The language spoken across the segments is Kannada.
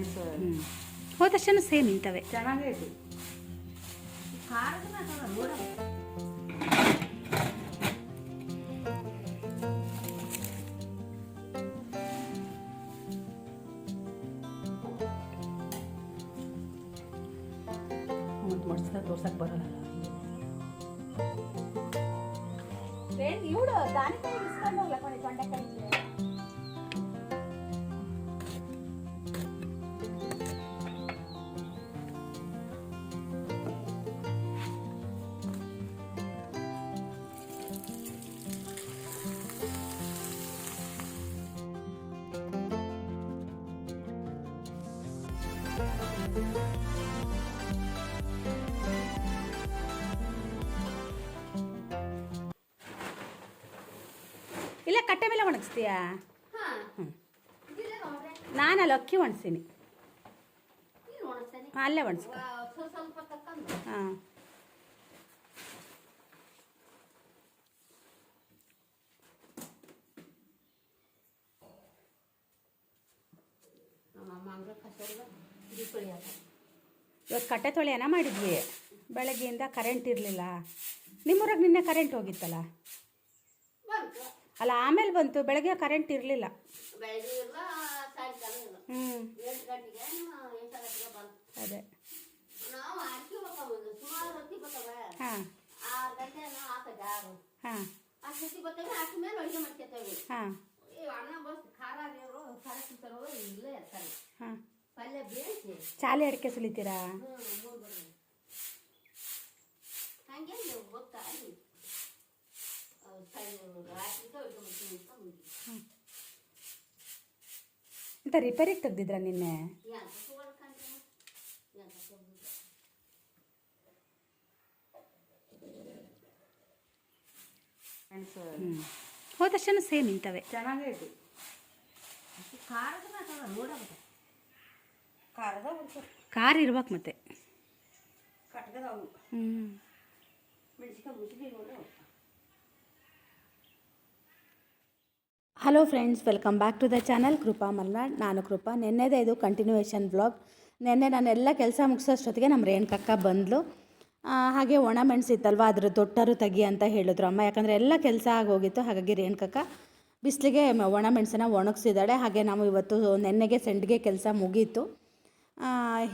ಫ್ರೆಂಡ್ಸ್ ಹ್ಞೂ ಹೋದ ವರ್ಷನೂ ಸೇಮ್ ಇಂಥವೇ ಚೆನ್ನಾಗೈತಿ ಇಲ್ಲ ಕಟ್ಟೆ ಮೇಲೆ ಒಣಗಿಸ್ತೀಯಾ? ಅಲ್ಲಿ ಅಕ್ಕಿ ಒಣಗ್ಸೀನಿ. ಅಲ್ಲೇ ತಕ್ಕಂದು ಹಾಂ. ಇವತ್ತು ಕಟ್ಟೆ ತೊಳೆಯನ ಮಾಡಿದ್ವಿ. ಬೆಳಗ್ಗೆಯಿಂದ ಕರೆಂಟ್ ಇರಲಿಲ್ಲ. ನಿಮ್ಮೂರಾಗ ನಿನ್ನೆ ಕರೆಂಟ್ ಹೋಗಿತ್ತಲ್ಲ? ಅಲ್ಲ ಆಮೇಲೆ ಬಂತು ಬೆಳಗ್ಗೆ ಕರೆಂಟ್ ಇರಲಿಲ್ಲ. ಹ್ಞೂ ಎಂಟು ಗಂಟೆಗೆ ಎಂಟು ಗಂಟೆಗೆ ಬಂತು. ಅದೇ. ಹಾಂ. ಹಾಂ. ಹಾಂ. ಹಾಂ. ಚಾಲಿ ಅಡಿಕೆ ಸುಲಿತೀರಾ ಹ್ಞೂ ಮೂರು ಬರ್ತದೆ ಹಂಗೆ ನೀವು ಗೊತ್ತಾ ಅಲ್ಲಿ ರಾತ್ರಿ ಅಡುಗೆ ಮಾಡ್ತೀನಿ ಅಂತ ರಿಪೇರಿಗೆ ತೆಗ್ದಿದ್ರಾ ನಿನ್ನೆ? ಎಂತ ಸುಗಡ್ಕಂಡ್ರೆ ಎಂತ ಸುಗಡ್ಕ ಫ್ರೆಂಡ್ಸ್ ಹ್ಞೂ ಹೋದ ವರ್ಷನೂ ಸೇಮ್ ಇಂಥವೇ ಚೆನ್ನಾಗೇ ಇದೆ ಖಾರ ಇರ್ಬೇಕು ಮತ್ತೆ. ಹ್ಞೂ hello friends welcome back to the channel Krupa Malnad ನಾನು ಕೃಪಾ ನಿನ್ನೆದೇ ಇದು ಕಂಟಿನ್ಯೂಯೇಷನ್ ಬ್ಲಾಗ್ ನಿನ್ನೆ ನಾನೆಲ್ಲ ಕೆಲಸ ಮುಗಿಸೋಷ್ಟೊತ್ತಿಗೆ ನಮ್ಮ ರೇಣುಕಕ್ಕ ಬಂದಳು ಹಾಗೆ ಒಣ ಮೆಣಸಿತ್ತಲ್ವ, ಅದ್ರ ದೊಡ್ಡರು ತೆಗಿ ಅಂತ ಹೇಳಿದ್ರು ಅಮ್ಮ. ಯಾಕಂದರೆ ಎಲ್ಲ ಕೆಲಸ ಆಗೋಗಿತ್ತು, ಹಾಗಾಗಿ ರೇಣುಕಕ್ಕ ಬಿಸಿಲಿಗೆ ಒಣ ಮೆಣಸನ್ನು ಒಣಗಿಸಿದ್ದಾಳೆ ಹಾಗೆ ನಾವು ಇವತ್ತು ನೆನ್ನೆಗೆ ಸೆಂಡ್ಗೆ ಕೆಲಸ ಮುಗೀತು.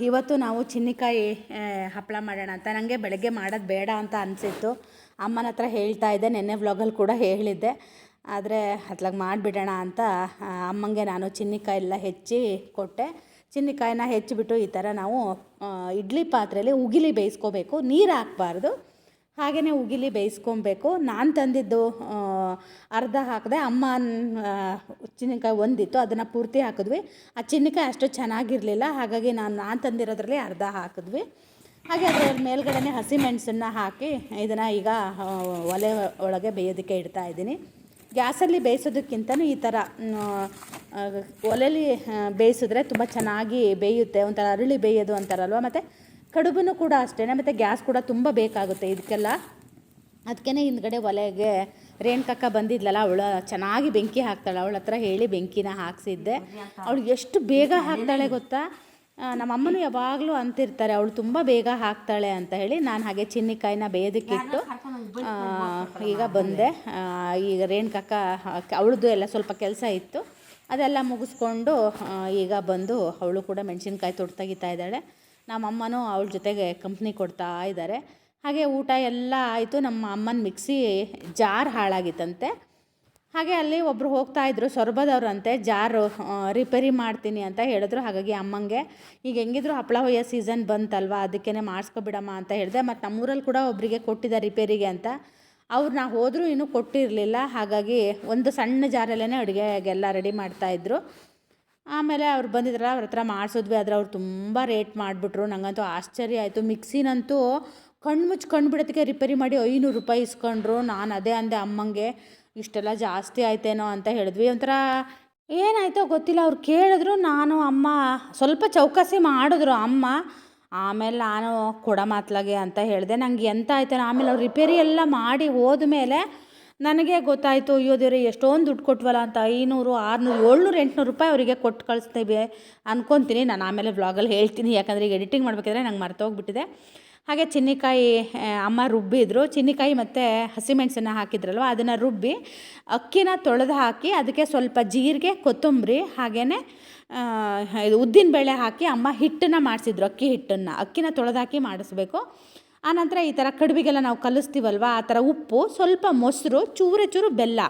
ಇವತ್ತು ನಾವು ಚಿನ್ನಿಕಾಯಿ ಹಪ್ಪಳ ಮಾಡೋಣ ಅಂತ. ನನಗೆ ಬೆಳಗ್ಗೆ ಮಾಡೋದು ಬೇಡ ಅಂತ ಅನಿಸಿತ್ತು. ಅಮ್ಮನ ಹತ್ರ ಹೇಳ್ತಾ ಇದ್ದೆ, ನೆನ್ನೆ ವ್ಲಾಗಲ್ಲಿ ಕೂಡ ಹೇಳಿದ್ದೆ. ಆದರೆ ಅತ್ಲಾಗ ಮಾಡಿಬಿಡೋಣ ಅಂತ ಅಮ್ಮಂಗೆ ನಾನು ಚಿನ್ನಿಕಾಯಿ ಎಲ್ಲ ಹೆಚ್ಚಿ ಕೊಟ್ಟೆ. ಚಿನ್ನಿಕಾಯಿನ ಹೆಚ್ಚಿಬಿಟ್ಟು ಈ ಥರ ನಾವು ಇಡ್ಲಿ ಪಾತ್ರೆಯಲ್ಲಿ ಉಗಿಲಿ ಬೇಯಿಸ್ಕೋಬೇಕು. ನೀರು ಹಾಕಬಾರ್ದು. ಹಾಗೆಯೇ ಉಗಿಲಿ ಬೇಯಿಸ್ಕೊಬೇಕು. ನಾನು ತಂದಿದ್ದು ಅರ್ಧ ಹಾಕಿದೆ ಅಮ್ಮ ಚಿನ್ನಿಕಾಯಿ ಒಂದಿತ್ತು, ಅದನ್ನು ಪೂರ್ತಿ ಹಾಕಿದ್ವಿ. ಆ ಚಿನ್ನಿಕಾಯಿ ಅಷ್ಟು ಚೆನ್ನಾಗಿರಲಿಲ್ಲ, ಹಾಗಾಗಿ ನಾನು ನಾನು ತಂದಿರೋದ್ರಲ್ಲಿ ಅರ್ಧ ಹಾಕಿದ್ವಿ. ಹಾಗೆ ಅದರ ಮೇಲ್ಗಡೆ ಹಸಿಮೆಣಸನ್ನ ಹಾಕಿ, ಇದನ್ನು ಈಗ ಒಲೆ ಒಳಗೆ ಬೇಯೋದಕ್ಕೆ ಇಡ್ತಾ ಇದ್ದೀನಿ. ಗ್ಯಾಸಲ್ಲಿ ಬೇಯಿಸೋದಕ್ಕಿಂತನೂ ಈ ಥರ ಒಲೆಯಲ್ಲಿ ಬೇಯಿಸಿದ್ರೆ ತುಂಬ ಚೆನ್ನಾಗಿ ಬೇಯುತ್ತೆ ಒಂಥರ ಅರಳಿ ಬೇಯೋದು ಅಂತಾರಲ್ವ? ಮತ್ತು ಕಡುಬು ಕೂಡ ಅಷ್ಟೇ ಮತ್ತು ಗ್ಯಾಸ್ ಕೂಡ ತುಂಬ ಬೇಕಾಗುತ್ತೆ ಇದಕ್ಕೆಲ್ಲ. ಅದಕ್ಕೇ ಹಿಂದ್ಗಡೆ ಒಲೆಗೆ ರೇಣುಕಕ್ಕ ಬಂದಿದ್ಲಲ್ಲ ಅವಳು ಚೆನ್ನಾಗಿ ಬೆಂಕಿ ಹಾಕ್ತಾಳೆ ಅವಳ ಹತ್ರ ಹೇಳಿ ಬೆಂಕಿನ ಹಾಕ್ಸಿದ್ದೆ. ಅವಳು ಎಷ್ಟು ಬೇಗ ಹಾಕ್ತಾಳೆ ಗೊತ್ತಾ? ನಮ್ಮ ಅಮ್ಮನೂ ಯಾವಾಗಲೂ ಅಂತಿರ್ತಾರೆ, ಅವಳು ತುಂಬ ಬೇಗ ಹಾಕ್ತಾಳೆ ಅಂತ ಹೇಳಿ ನಾನು ಹಾಗೆ ಚಿನ್ನಿಕಾಯಿನ ಬೇಯೋದಕ್ಕಿಟ್ಟು ಈಗ ಬಂದೆ. ಈಗ ರೇಣುಕಕ್ಕ, ಅವಳದ್ದು ಎಲ್ಲ ಸ್ವಲ್ಪ ಕೆಲಸ ಇತ್ತು. ಅದೆಲ್ಲ ಮುಗಿಸ್ಕೊಂಡು ಈಗ ಬಂದು ಅವಳು ಕೂಡ ಮೆಣಸಿನ್ಕಾಯಿ ತೊಟ್ಟು ತೆಗಿತಾ ಇದ್ದಾಳೆ. ನಮ್ಮಮ್ಮನೂ ಅವಳ ಜೊತೆಗೆ ಕಂಪ್ನಿ ಕೊಡ್ತಾ ಇದ್ದಾರೆ. ಹಾಗೆ ಊಟ ಎಲ್ಲ ಆಯಿತು. ನಮ್ಮ ಅಮ್ಮನ ಮಿಕ್ಸಿ ಜಾರ್ ಹಾಳಾಗಿತ್ತಂತೆ. ಹಾಗೆ ಅಲ್ಲಿ ಒಬ್ಬರು ಹೋಗ್ತಾ ಇದ್ರು, ಸೊರಬದವ್ರಂತೆ, ಜಾರು ರಿಪೇರಿ ಮಾಡ್ತೀನಿ ಅಂತ ಹೇಳಿದ್ರು. ಹಾಗಾಗಿ ಅಮ್ಮಂಗೆ, ಈಗ ಹೆಂಗಿದ್ರು ಹಪ್ಪಳ ಹೊಯ್ಯ ಸೀಸನ್ ಬಂತಲ್ವಾ ಅದಕ್ಕೇ ಮಾಡಿಸ್ಕೊಬಿಡಮ್ಮ ಅಂತ ಹೇಳಿದೆ. ಮತ್ತು ನಮ್ಮೂರಲ್ಲಿ ಕೂಡ ಒಬ್ಬರಿಗೆ ಕೊಟ್ಟಿದ್ದ ರಿಪೇರಿಗೆ ಅಂತ. ಅವ್ರು ನಾ ಹೋದರೂ ಇನ್ನೂ ಕೊಟ್ಟಿರಲಿಲ್ಲ. ಹಾಗಾಗಿ ಒಂದು ಸಣ್ಣ ಜಾರಲ್ಲೇ ಅಡುಗೆಗೆಲ್ಲ ರೆಡಿ ಮಾಡ್ತಾಯಿದ್ರು ಆಮೇಲೆ ಅವ್ರು ಬಂದಿದ್ರಲ್ಲ, ಅವ್ರ ಹತ್ರ ಮಾಡಿಸಿದ್ವಿ. ಆದರೆ ಅವ್ರು ತುಂಬ ರೇಟ್ ಮಾಡಿಬಿಟ್ರು. ನನಗಂತೂ ಆಶ್ಚರ್ಯ ಆಯಿತು. ಮಿಕ್ಸಿನಂತೂ ಕಣ್ಣು ಮುಚ್ಚಿ ಕಣ್ಣು ರಿಪೇರಿ ಮಾಡಿ ಐನೂರು ರೂಪಾಯಿ ಇಸ್ಕೊಂಡ್ರು. ನಾನು ಅದೇ ಅಂದೆ ಅಮ್ಮಂಗೆ. ಇಷ್ಟೆಲ್ಲ ಜಾಸ್ತಿ ಆಯ್ತೇನೋ ಅಂತ ಹೇಳಿದ್ವಿ. ಒಂಥರ ಏನಾಯ್ತೋ ಗೊತ್ತಿಲ್ಲ. ಅವ್ರು ಕೇಳಿದ್ರು, ನಾನು, ಅಮ್ಮ, ಸ್ವಲ್ಪ ಚೌಕಾಸಿ ಮಾಡಿದ್ರು ಅಮ್ಮ. ಆಮೇಲೆ ನಾನು ಕೊಡ ಮಾತ್ಲಾಗೆ ಅಂತ ಹೇಳಿದೆ. ನಂಗೆ ಎಂತ ಆಯ್ತೇನೋ, ಆಮೇಲೆ ಅವ್ರು ರಿಪೇರಿ ಎಲ್ಲ ಮಾಡಿ ಹೋದ ಮೇಲೆ ನನಗೆ ಗೊತ್ತಾಯಿತು, ಅಯ್ಯೋ ದೇವ್ರೆ, ಎಷ್ಟೊಂದು ದುಡ್ಡು ಕೊಟ್ವಲ್ಲ ಅಂತ. ಐನೂರು, ಆರುನೂರು, ಏಳ್ನೂರು, ಎಂಟುನೂರು ರೂಪಾಯಿ ಅವರಿಗೆ ಕೊಟ್ಟು ಕಳಿಸ್ತೀವಿ ಅನ್ಕೊತೀನಿ. ನಾನು ಆಮೇಲೆ ವ್ಲಾಗಲ್ಲಿ ಹೇಳ್ತೀನಿ. ಯಾಕಂದರೆ ಈಗ ಎಡಿಟಿಂಗ್ ಮಾಡಬೇಕಾದ್ರೆ ನಂಗೆ ಮರ್ತೋಗ್ಬಿಟ್ಟಿದೆ ಹಾಗೆ ಚಿನ್ನಿಕಾಯಿ ಅಮ್ಮ ರುಬ್ಬಿದ್ರು. ಚಿನ್ನಿಕಾಯಿ ಮತ್ತು ಹಸಿಮೆಣಸನ್ನು ಹಾಕಿದ್ರಲ್ವ, ಅದನ್ನು ರುಬ್ಬಿ ಅಕ್ಕಿನ ತೊಳೆದು ಹಾಕಿ ಅದಕ್ಕೆ ಸ್ವಲ್ಪ ಜೀರಿಗೆ, ಕೊತ್ತಂಬರಿ ಹಾಗೆಯೇ ಇದು ಉದ್ದಿನಬೇಳೆ ಹಾಕಿ ಅಮ್ಮ ಹಿಟ್ಟನ್ನು ಮಾಡಿಸಿದ್ರು, ಅಕ್ಕಿ ಹಿಟ್ಟನ್ನು. ಅಕ್ಕಿನ ತೊಳೆದು ಹಾಕಿ ಮಾಡಿಸ್ಬೇಕು. ಆನಂತರ ಈ ಥರ ಕಡುಬಿಗೆಲ್ಲ ನಾವು ಕಲಿಸ್ತೀವಲ್ವ, ಆ ಥರ ಉಪ್ಪು, ಸ್ವಲ್ಪ ಮೊಸರು, ಚೂರು ಚೂರು ಬೆಲ್ಲ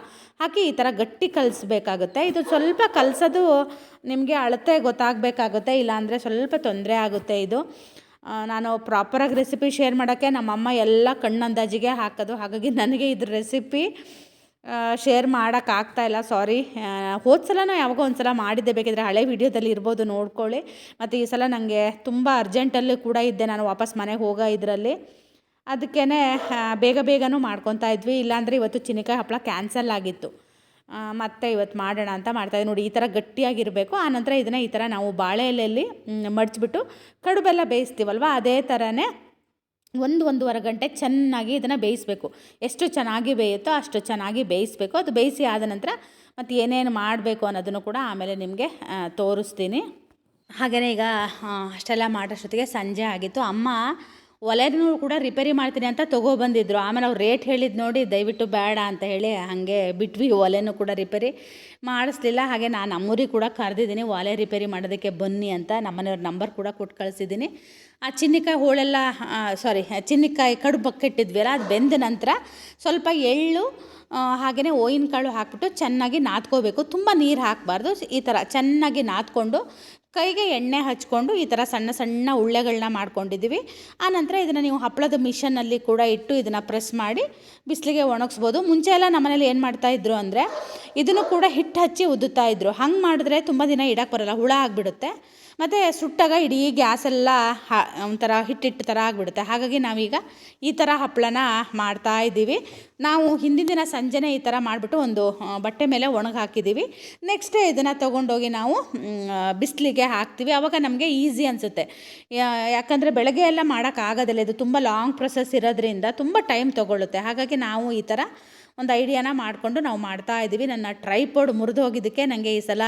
ಹಾಕಿ ಈ ಥರ ಗಟ್ಟಿ ಕಲಿಸ್ಬೇಕಾಗುತ್ತೆ. ಇದು ಸ್ವಲ್ಪ ಕಲಸೋದು ನಿಮಗೆ ಅಳತೆ ಗೊತ್ತಾಗಬೇಕಾಗುತ್ತೆ, ಇಲ್ಲಾಂದರೆ ಸ್ವಲ್ಪ ತೊಂದರೆ ಆಗುತ್ತೆ ಇದು. ನಾನು ಪ್ರಾಪರಾಗಿ ರೆಸಿಪಿ ಶೇರ್ ಮಾಡೋಕ್ಕೆ ನಮ್ಮಮ್ಮ ಎಲ್ಲ ಕಣ್ಣಂದಾಜಿಗೆ ಹಾಕೋದು. ಹಾಗಾಗಿ ನನಗೆ ಇದ್ರ ರೆಸಿಪಿ ಶೇರ್ ಇಲ್ಲ. ಸಾರಿ ಹೋದ ಸಲನೂ ಯಾವಾಗೋ ಒಂದು ಸಲ ಮಾಡಿದ್ದೆ. ಬೇಕಿದ್ರೆ ಹಳೆ ವಿಡಿಯೋದಲ್ಲಿ ಇರ್ಬೋದು, ನೋಡ್ಕೊಳ್ಳಿ. ಮತ್ತು ಈ ಸಲ ನನಗೆ ತುಂಬ ಅರ್ಜೆಂಟಲ್ಲಿ ಕೂಡ ಇದ್ದೆ ನಾನು ವಾಪಸ್ ಮನೆಗೆ ಹೋಗೋ ಇದರಲ್ಲಿ. ಅದಕ್ಕೇ ಬೇಗ ಬೇಗನೂ ಮಾಡ್ಕೊತಾ ಇದ್ವಿ. ಇಲ್ಲಾಂದರೆ ಇವತ್ತು ಚಿನಿಕಾಯಿ ಹಪ್ಪಳ ಕ್ಯಾನ್ಸಲ್ ಆಗಿತ್ತು. ಮತ್ತೆ ಇವತ್ತು ಮಾಡೋಣ ಅಂತ ಮಾಡ್ತಾಯಿದ್ದೆ ನೋಡಿ, ಈ ಥರ ಗಟ್ಟಿಯಾಗಿರಬೇಕು. ಆನಂತರ ಇದನ್ನು ಈ ಥರ ನಾವು ಬಾಳೆ ಎಲೆಯಲ್ಲಿ ಮಡ್ಚಿಬಿಟ್ಟು ಕಡುಬೆಲ್ಲ ಬೇಯಿಸ್ತೀವಲ್ವ? ಅದೇ ಥರನೇ ಒಂದು ಒಂದೂವರೆ ಗಂಟೆ ಚೆನ್ನಾಗಿ ಇದನ್ನು ಬೇಯಿಸಬೇಕು. ಎಷ್ಟು ಚೆನ್ನಾಗಿ ಬೇಯುತ್ತೋ ಅಷ್ಟು ಚೆನ್ನಾಗಿ ಬೇಯಿಸಬೇಕು. ಅದು ಬೇಯಿಸಿ ಆದ ನಂತರ ಮತ್ತು ಏನೇನು ಮಾಡಬೇಕು ಅನ್ನೋದನ್ನು ಕೂಡ ಆಮೇಲೆ ನಿಮಗೆ ತೋರಿಸ್ತೀನಿ. ಹಾಗೆಯೇ ಈಗ ಅಷ್ಟೆಲ್ಲ ಮಾಡೋಷ್ಟೊತ್ತಿಗೆ ಸಂಜೆ ಆಗಿತ್ತು. ಅಮ್ಮ ಒಲೆನೂ ಕೂಡ ರಿಪೇರಿ ಮಾಡ್ತೀನಿ ಅಂತ ತೊಗೊಬಂದಿದ್ರು ಆಮೇಲೆ ಅವ್ರು ರೇಟ್ ಹೇಳಿದ್ದು ನೋಡಿ ದಯವಿಟ್ಟು ಬೇಡ ಅಂತ ಹೇಳಿ ಹಾಗೆ ಬಿಟ್ವಿ, ಒಲೆನೂ ಕೂಡ ರಿಪೇರಿ ಮಾಡಿಸ್ಲಿಲ್ಲ. ಹಾಗೆ ನಾನು ನಮ್ಮೂರಿಗೆ ಕೂಡ ಕರೆದಿದ್ದೀನಿ, ಒಲೆ ರಿಪೇರಿ ಮಾಡೋದಕ್ಕೆ ಬನ್ನಿ ಅಂತ ನಮ್ಮನೆಯವ್ರ ನಂಬರ್ ಕೂಡ ಕೊಟ್ಟು ಕಳಿಸಿದ್ದೀನಿ. ಆ ಚಿನ್ನಿಕಾಯಿ ಹೋಳೆಲ್ಲ ಸಾರಿ ಚಿನ್ನಿಕಾಯಿ ಕಡುಬು ಕೆಟ್ಟಿದ್ವಿ ಅಲ್ಲ ಅದು ಬೆಂದ ನಂತರ ಸ್ವಲ್ಪ ಎಳ್ಳು ಹಾಗೆಯೇ ಓಯಿನ ಕಾಳು ಹಾಕ್ಬಿಟ್ಟು ಚೆನ್ನಾಗಿ ನಾದ್ಕೋಬೇಕು. ತುಂಬ ನೀರು ಹಾಕಬಾರ್ದು, ಈ ಥರ ಚೆನ್ನಾಗಿ ನಾದ್ಕೊಂಡು ಕೈಗೆ ಎಣ್ಣೆ ಹಚ್ಕೊಂಡು ಈ ಥರ ಸಣ್ಣ ಸಣ್ಣ ಉಳ್ಳೆಗಳನ್ನ ಮಾಡ್ಕೊಂಡಿದ್ದೀವಿ. ಆನಂತರ ಇದನ್ನು ನೀವು ಹಪ್ಪಳದ ಮಿಷನ್ನಲ್ಲಿ ಕೂಡ ಇಟ್ಟು ಇದನ್ನು ಪ್ರೆಸ್ ಮಾಡಿ ಬಿಸಿಲಿಗೆ ಒಣಗಿಸ್ಬೋದು. ಮುಂಚೆ ಎಲ್ಲ ನಮ್ಮನೇಲಿ ಏನು ಮಾಡ್ತಾಯಿದ್ರು ಅಂದರೆ ಇದನ್ನು ಕೂಡ ಹಿಟ್ಟು ಹಚ್ಚಿ ಉದ್ದುತ್ತಾ ಇದ್ರು. ಹಂಗೆ ಮಾಡಿದ್ರೆ ತುಂಬ ದಿನ ಇಡಕ್ಕೆ ಬರೋಲ್ಲ, ಹುಳ ಆಗಿಬಿಡುತ್ತೆ. ಮತ್ತು ಸುಟ್ಟಾಗ ಇಡೀ ಗ್ಯಾಸೆಲ್ಲ ಹ, ಒಂಥರ ಹಿಟ್ಟಿಟ್ಟು ಥರ ಆಗಿಬಿಡುತ್ತೆ. ಹಾಗಾಗಿ ನಾವೀಗ ಈ ಥರ ಹಪ್ಪಳನ ಮಾಡ್ತಾ ಇದ್ದೀವಿ. ನಾವು ಹಿಂದಿನ ದಿನ ಸಂಜೆನೇ ಈ ಥರ ಮಾಡಿಬಿಟ್ಟು ಒಂದು ಬಟ್ಟೆ ಮೇಲೆ ಒಣಗಿ ಹಾಕಿದ್ದೀವಿ ನೆಕ್ಸ್ಟ್ ಇದನ್ನು ತೊಗೊಂಡೋಗಿ ನಾವು ಬಿಸಿಲಿಗೆ ಹಾಕ್ತೀವಿ. ಆವಾಗ ನಮಗೆ ಈಸಿ ಅನಿಸುತ್ತೆ. ಯಾಕಂದರೆ ಬೆಳಗ್ಗೆ ಎಲ್ಲ ಮಾಡೋಕ್ಕಾಗೋದಿಲ್ಲ ಇದು ತುಂಬ ಲಾಂಗ್ ಪ್ರೊಸೆಸ್ ಇರೋದ್ರಿಂದ ತುಂಬ ಟೈಮ್ ತೊಗೊಳ್ಳುತ್ತೆ ಹಾಗಾಗಿ ನಾವು ಈ ಥರ ಒಂದು ಐಡಿಯಾನ ಮಾಡಿಕೊಂಡು ನಾವು ಮಾಡ್ತಾ ಇದ್ದೀವಿ. ನನ್ನ ಟ್ರೈಪೋಡ್ ಮುರಿದು ಹೋಗಿದ್ದಕ್ಕೆ ನನಗೆ ಈ ಸಲ